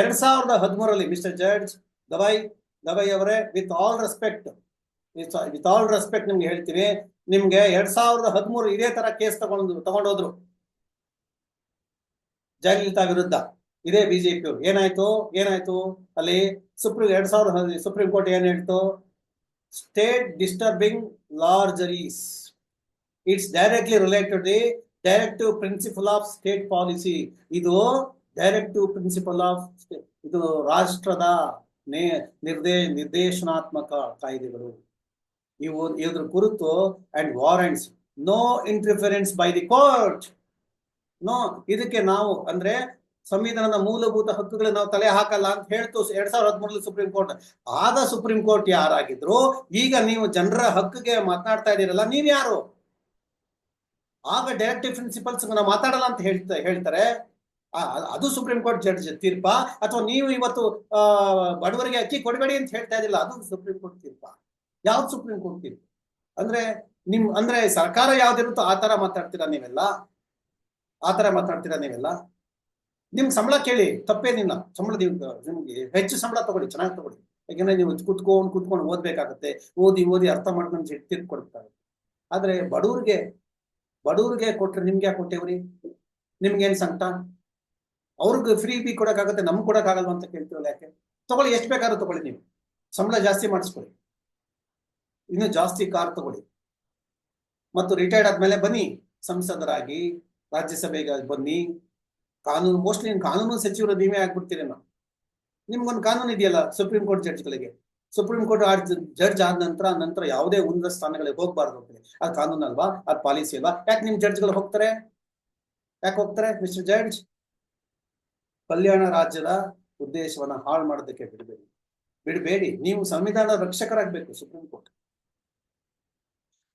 A: ಎರಡ್ ಸಾವಿರದ ಹದಿಮೂರಲ್ಲಿ ಮಿಸ್ಟರ್ ಜಡ್ಜ್ ಗವಾಯ್ ಗವಾಯ್ ಅವರೇ with all respect with all respect ನಿಮ್ಗೆ ಹೇಳ್ತೀನಿ, ನಿಮ್ಗೆ ಎರಡ್ ಸಾವಿರದ ಹದಿಮೂರು ಇದೇ ತರ ಕೇಸ್ ತಗೊಂಡು, ತಗೊಂಡೋದ್ರು. ಜಯಲಲಿತಾ ವಿರುದ್ಧ, ಇದೇ ಬಿಜೆಪಿ ಏನಾಯ್ತು ಏನಾಯ್ತು? ಅಲ್ಲಿ ಸುಪ್ರೀಂ, ಎರಡ್ ಸಾವಿರದ ಸುಪ್ರೀಂ ಕೋರ್ಟ್ ಏನ್ ಹೇಳ್ತು? State disturbing ಲಾರ್ಜರೀಸ್ it's directly related the directive principle of state policy ಇದು ಡೈರೆಕ್ಟಿವ್ ಪ್ರಿನ್ಸಿಪಲ್ ಆಫ್ ಇದು ರಾಷ್ಟ್ರದ ನೇ, ನಿರ್ದೇ, ನಿರ್ದೇಶನಾತ್ಮಕ ಕಾಯ್ದೆಗಳು. ಇವು, ಇದ್ರ ಕುರಿತು and warrants no interference by the court no ಇದಕ್ಕೆ ನಾವು ಅಂದ್ರೆ ಸಂವಿಧಾನದ ಮೂಲಭೂತ ಹಕ್ಕುಗಳು ನಾವು ತಲೆ ಹಾಕಲ್ಲ ಅಂತ ಹೇಳ್ತು ಎರಡ್ ಸಾವಿರದ ಹದಿಮೂರಲ್ಲಿ ಸುಪ್ರೀಂ ಕೋರ್ಟ್. ಆದ ಸುಪ್ರೀಂ ಕೋರ್ಟ್ ಯಾರಾಗಿದ್ರು, ಈಗ ನೀವು ಜನರ ಹಕ್ಕಿಗೆ ಮಾತನಾಡ್ತಾ ಇದ್ದೀರಲ್ಲ ನೀವ್ ಯಾರು ಆಗ ಡೈರೆಕ್ಟಿವ್ ಪ್ರಿನ್ಸಿಪಲ್ಸ್ ನಾವು ಮಾತಾಡಲ್ಲ ಅಂತ ಹೇಳ್ತಾ, ಹೇಳ್ತಾರೆ. ಅದು ಸುಪ್ರೀಂ ಕೋರ್ಟ್ ಜಡ್ಜ್ ತೀರ್ಪ ಅಥವಾ ನೀವು ಇವತ್ತು ಬಡವರಿಗೆ ಅಕ್ಕಿ ಕೊಡಬೇಡಿ ಅಂತ ಹೇಳ್ತಾ ಇದಿಲ್ಲ ಅದು ಸುಪ್ರೀಂ ಕೋರ್ಟ್ ತೀರ್ಪ. ಯಾವ್ದು ಸುಪ್ರೀಂ ಕೋರ್ಟ್ ತೀರ್ಪ? ಅಂದ್ರೆ ನಿಮ್, ಅಂದ್ರೆ ಸರ್ಕಾರ ಯಾವ್ದಿರುತ್ತೋ ಆ ತರ ಮಾತಾಡ್ತೀರಾ ನೀವೆಲ್ಲ? ಆ ತರ ಮಾತಾಡ್ತೀರಾ ನೀವೆಲ್ಲ? ನಿಮ್ಗೆ ಸಂಬಳ ಕೇಳಿ, ತಪ್ಪೇನಿಲ್ಲ. ಸಂಬಳ ನಿಮ್ಗೆ ಹೆಚ್ಚು ಸಂಬಳ ತಗೊಳ್ಳಿ, ಚೆನ್ನಾಗಿ ತಗೊಳ್ಳಿ. ಯಾಕೆಂದ್ರೆ ನೀವು ಕುತ್ಕೊಂಡು ಕುತ್ಕೊಂಡು ಓದ್ಬೇಕಾಗತ್ತೆ. ಓದಿ ಓದಿ ಅರ್ಥ ಮಾಡ್ಕೊಂಡು ತೀರ್ಪು ಕೊಡ್ತಾರೆ. ಆದ್ರೆ ಬಡವ್ರಿಗೆ ಬಡವ್ರಿಗೆ ಕೊಟ್ರೆ ನಿಮ್ಗೆ ಯಾಕೆ ಕೊಟ್ಟೇವ್ರಿ ನಿಮ್ಗೇನ್ ಸಂಕಟ? ಅವ್ರಿಗೆ ಫ್ರೀ ಬಿ ಕೊಡಕ್ಕಾಗತ್ತೆ, ನಮ್ಗೆ ಕೊಡಕ್ಕಾಗಲ್ವ ಅಂತ ಕೇಳ್ತೀವಲ್ಲ ಯಾಕೆ? ತಗೊಳ್ಳಿ, ಎಷ್ಟು ಬೇಕಾದ್ರೂ ತಗೊಳ್ಳಿ ನೀವು. ಸಂಬಳ ಜಾಸ್ತಿ ಮಾಡಿಸ್ಕೊಳ್ಳಿ. ಇನ್ನು ಜಾಸ್ತಿ ಕಾರ್ ತಗೊಳ್ಳಿ. ಮತ್ತು ರಿಟೈರ್ಡ್ ಆದ್ಮೇಲೆ ಬನ್ನಿ, ಸಂಸದರಾಗಿ ರಾಜ್ಯಸಭೆಗೆ ಬನ್ನಿ. ಕಾನೂನು ಮೋಸ್ಟ್ಲಿ ಕಾನೂನು ಸಚಿವರು ನೀವೇ ಆಗ್ಬಿಡ್ತೀರೇನೋ. ನಿಮ್ಗೊಂದು ಕಾನೂನು ಇದೆಯಲ್ಲ ಸುಪ್ರೀಂ ಕೋರ್ಟ್ ಜಡ್ಜ್ಗಳಿಗೆ ಸುಪ್ರೀಂ ಕೋರ್ಟ್ ಜಡ್ಜ್ ಆದ ನಂತರ ನಂತರ ಯಾವುದೇ ಉನ್ನತ ಸ್ಥಾನಗಳಿಗೆ ಹೋಗ್ಬಾರ್ದು ಅದು ಕಾನೂನು ಅಲ್ವಾ? ಅದು ಪಾಲಿಸಿ ಅಲ್ವಾ? ಯಾಕೆ ನಿಮ್ ಜಡ್ಜ್ಗಳು ಹೋಗ್ತಾರೆ? ಯಾಕೆ ಹೋಗ್ತಾರೆ ಮಿಸ್ಟರ್ ಜಡ್ಜ್ ಕಲ್ಯಾಣ ರಾಜ್ಯದ ಉದ್ದೇಶವನ್ನ ಹಾಳು ಮಾಡೋದಕ್ಕೆ ಬಿಡಬೇಡಿ. ಬಿಡಬೇಡಿ. ನೀವು ಸಂವಿಧಾನ ರಕ್ಷಕರಾಗಬೇಕು supreme court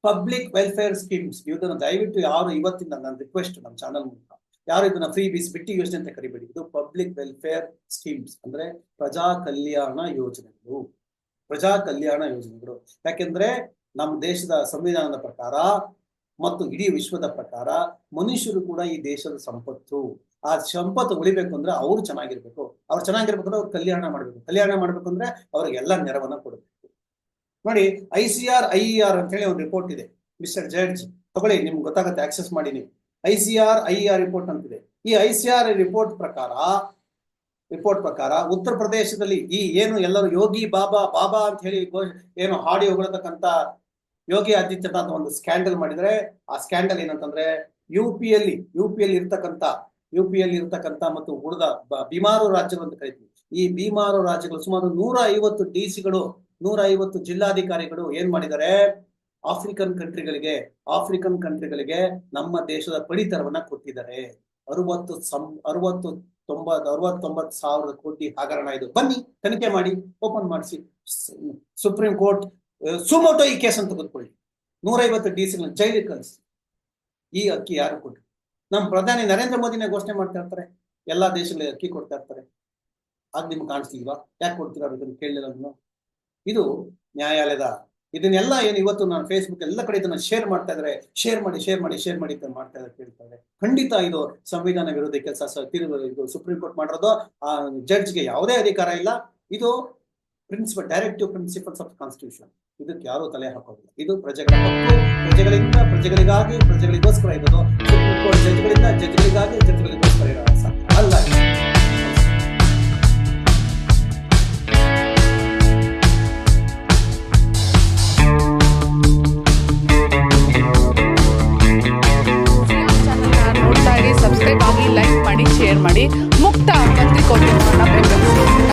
A: public welfare schemes ಇದನ್ನು ದಯವಿಟ್ಟು ಯಾರು ಇವತ್ತಿಂದ ನನ್ನ ರಿಕ್ವೆಸ್ಟ್ ನಮ್ಮ ಚಾನಲ್ ಮೂಲಕ, ಯಾರು ಇದನ್ನ ಫ್ರೀ ಬೀಸ್ ಬಿಟ್ಟಿ ಯೋಜನೆ ಅಂತ ಕರಿಬೇಡಿ. ಇದು ಪಬ್ಲಿಕ್ ವೆಲ್ಫೇರ್ ಸ್ಕೀಮ್ಸ್ ಅಂದ್ರೆ ಪ್ರಜಾ ಕಲ್ಯಾಣ ಯೋಜನೆಗಳು. ಪ್ರಜಾ ಕಲ್ಯಾಣ ಯೋಜನೆಗಳು. ಯಾಕೆಂದ್ರೆ ನಮ್ಮ ದೇಶದ ಸಂವಿಧಾನದ ಪ್ರಕಾರ ಮತ್ತು ಇಡೀ ವಿಶ್ವದ ಪ್ರಕಾರ ಮನುಷ್ಯರು ಕೂಡ ಈ ದೇಶದ ಸಂಪತ್ತು, ಆ ಸಂಪತ್ತು ಉಳಿಬೇಕು ಅಂದ್ರೆ ಅವ್ರು ಚೆನ್ನಾಗಿರ್ಬೇಕು. ಅವ್ರು ಚೆನ್ನಾಗಿರ್ಬೇಕಂದ್ರೆ ಅವ್ರು ಕಲ್ಯಾಣ ಮಾಡ್ಬೇಕು. ಕಲ್ಯಾಣ ಮಾಡ್ಬೇಕು ಅಂದ್ರೆ ಅವ್ರಿಗೆಲ್ಲ ನೆರವನ್ನ ಕೊಡಬೇಕು. ನೋಡಿ, I C R, I R ಅಂತ ಹೇಳಿ ಒಂದು ರಿಪೋರ್ಟ್ ಇದೆ. ಮಿಸ್ಟರ್ ಜಡ್ಜ್ ತಗೊಳ್ಳಿ, ನಿಮ್ಗೆ ಗೊತ್ತಾಗುತ್ತೆ ಆಕ್ಸೆಸ್ ಮಾಡಿ ನೀವು. I C R, I R report ಅಂತಿದೆ. ಈ ಐ ಸಿ ಆರ್ ರಿಪೋರ್ಟ್ ಪ್ರಕಾರ ರಿಪೋರ್ಟ್ ಪ್ರಕಾರ ಉತ್ತರ ಪ್ರದೇಶದಲ್ಲಿ ಈ ಏನು ಎಲ್ಲರೂ ಯೋಗಿ ಬಾಬಾ ಬಾಬಾ ಅಂತ ಹೇಳಿ ಏನು ಹಾಡಿ ಹೊಗಳತಕ್ಕಂತ ಯೋಗಿ ಆದಿತ್ಯನಾಥ್ ಒಂದು ಸ್ಕ್ಯಾಂಡಲ್ ಮಾಡಿದ್ರೆ, ಆ ಸ್ಕ್ಯಾಂಡಲ್ ಏನಂತಂದ್ರೆ ಯು ಅಲ್ಲಿ ಯು ಪಿ ಅಲ್ಲಿ ಇರ್ತಕ್ಕಂತ ಯು ಪಿ ಅಲ್ಲಿ ಇರ್ತಕ್ಕಂತ ಮತ್ತು ಉಳಿದ ಬಿಮಾರು ರಾಜ್ಯಗಳು ಅಂತ ಕರಿತೀವಿ. ಈ ಬಿಮಾರು ರಾಜ್ಯಗಳು ಸುಮಾರು ನೂರ ಐವತ್ತು ಡಿ ಸಿಗಳು ನೂರ ಐವತ್ತು ಜಿಲ್ಲಾಧಿಕಾರಿಗಳು ಏನ್ ಮಾಡಿದ್ದಾರೆ? ಆಫ್ರಿಕನ್ ಕಂಟ್ರಿಗಳಿಗೆ ಆಫ್ರಿಕನ್ ಕಂಟ್ರಿಗಳಿಗೆ ನಮ್ಮ ದೇಶದ ಪಡಿತರವನ್ನ ಕೊಟ್ಟಿದ್ದಾರೆ. ಅರವತ್ತು ಸಂ, ಅರವತ್ತು ತೊಂಬತ್ ಅರವತ್ತೊಂಬತ್ತು ಸಾವಿರದ ಕೋಟಿ ಹಗರಣ ಇದು. ಬನ್ನಿ, ತನಿಖೆ ಮಾಡಿ, ಓಪನ್ ಮಾಡಿಸಿ. ಸುಪ್ರೀಂ ಕೋರ್ಟ್ ಸುಮೋಟೋ ಈ ಕೇಸ್ ಅಂತ ಕೂತ್ಕೊಳ್ಳಿ ನೂರೈವತ್ತು ಡಿ ಸಿ ಜೈಲಿಗೆ ಕಳಿಸಿ. ಈ ಅಕ್ಕಿ ಯಾರು ಕೊಟ್ರು? ನಮ್ಮ ಪ್ರಧಾನಿ ನರೇಂದ್ರ ಮೋದಿನೇ ಘೋಷಣೆ ಮಾಡ್ತಾ ಇರ್ತಾರೆ. ಎಲ್ಲಾ ದೇಶಗಳಿಗೆ ಅಕ್ಕಿ ಕೊಡ್ತಾ ಇರ್ತಾರೆ. ಆಗ ನಿಮ್ಗೆ ಕಾಣಿಸ್ತಿಲ್ವಾ ಯಾಕೆ ಕೊಡ್ತೀರಾ ಅದನ್ನ ಕೇಳಿಲ್ಲ ಅದನ್ನು ಇದು ನ್ಯಾಯಾಲಯದ ಇದನ್ನೆಲ್ಲ ಏನು ಇವತ್ತು ನಾನು ಫೇಸ್ಬುಕ್ ಎಲ್ಲ ಕಡೆ ಇದನ್ನ ಶೇರ್ ಮಾಡ್ತಾ ಇದ್ರೆ ಶೇರ್ ಮಾಡಿ ಶೇರ್ ಮಾಡಿ ಶೇರ್ ಮಾಡಿ ಮಾಡ್ತಾ ಇದ್ದಾರೆ ಕೇಳ್ತಾರೆ ಖಂಡಿತ ಇದು ಸಂವಿಧಾನ ವಿರೋಧಿ ಕೆಲಸ ಇದು ಸುಪ್ರೀಂ ಕೋರ್ಟ್ ಮಾಡಿರೋದು, ಆ ಜಡ್ಜ್ಗೆ ಯಾವುದೇ ಅಧಿಕಾರ ಇಲ್ಲ. ಇದು principle directive principles of constitution ಇದಕ್ಕೆ ಯಾರು ತಲೆ ಹಾಕೋದಿಲ್ಲ. ಇದು ಪ್ರಜೆಗಳ ಪ್ರಜೆಗಳಿಂದ ಪ್ರಜೆಗಳಿಗಾಗಿ ಪ್ರಜೆಗಳಿಗೋಸ್ಕರ ಇರೋದು. ಸುಪ್ರೀಂ ಕೋರ್ಟ್ ಜಡ್ಜ್ಗಳಿಂದ ಜಡ್ಜ್ಗಳಿಗಾಗಿ ಜಡ್ಜ್ಗಳಿಗೋಸ್ಕರ ಇರೋದು.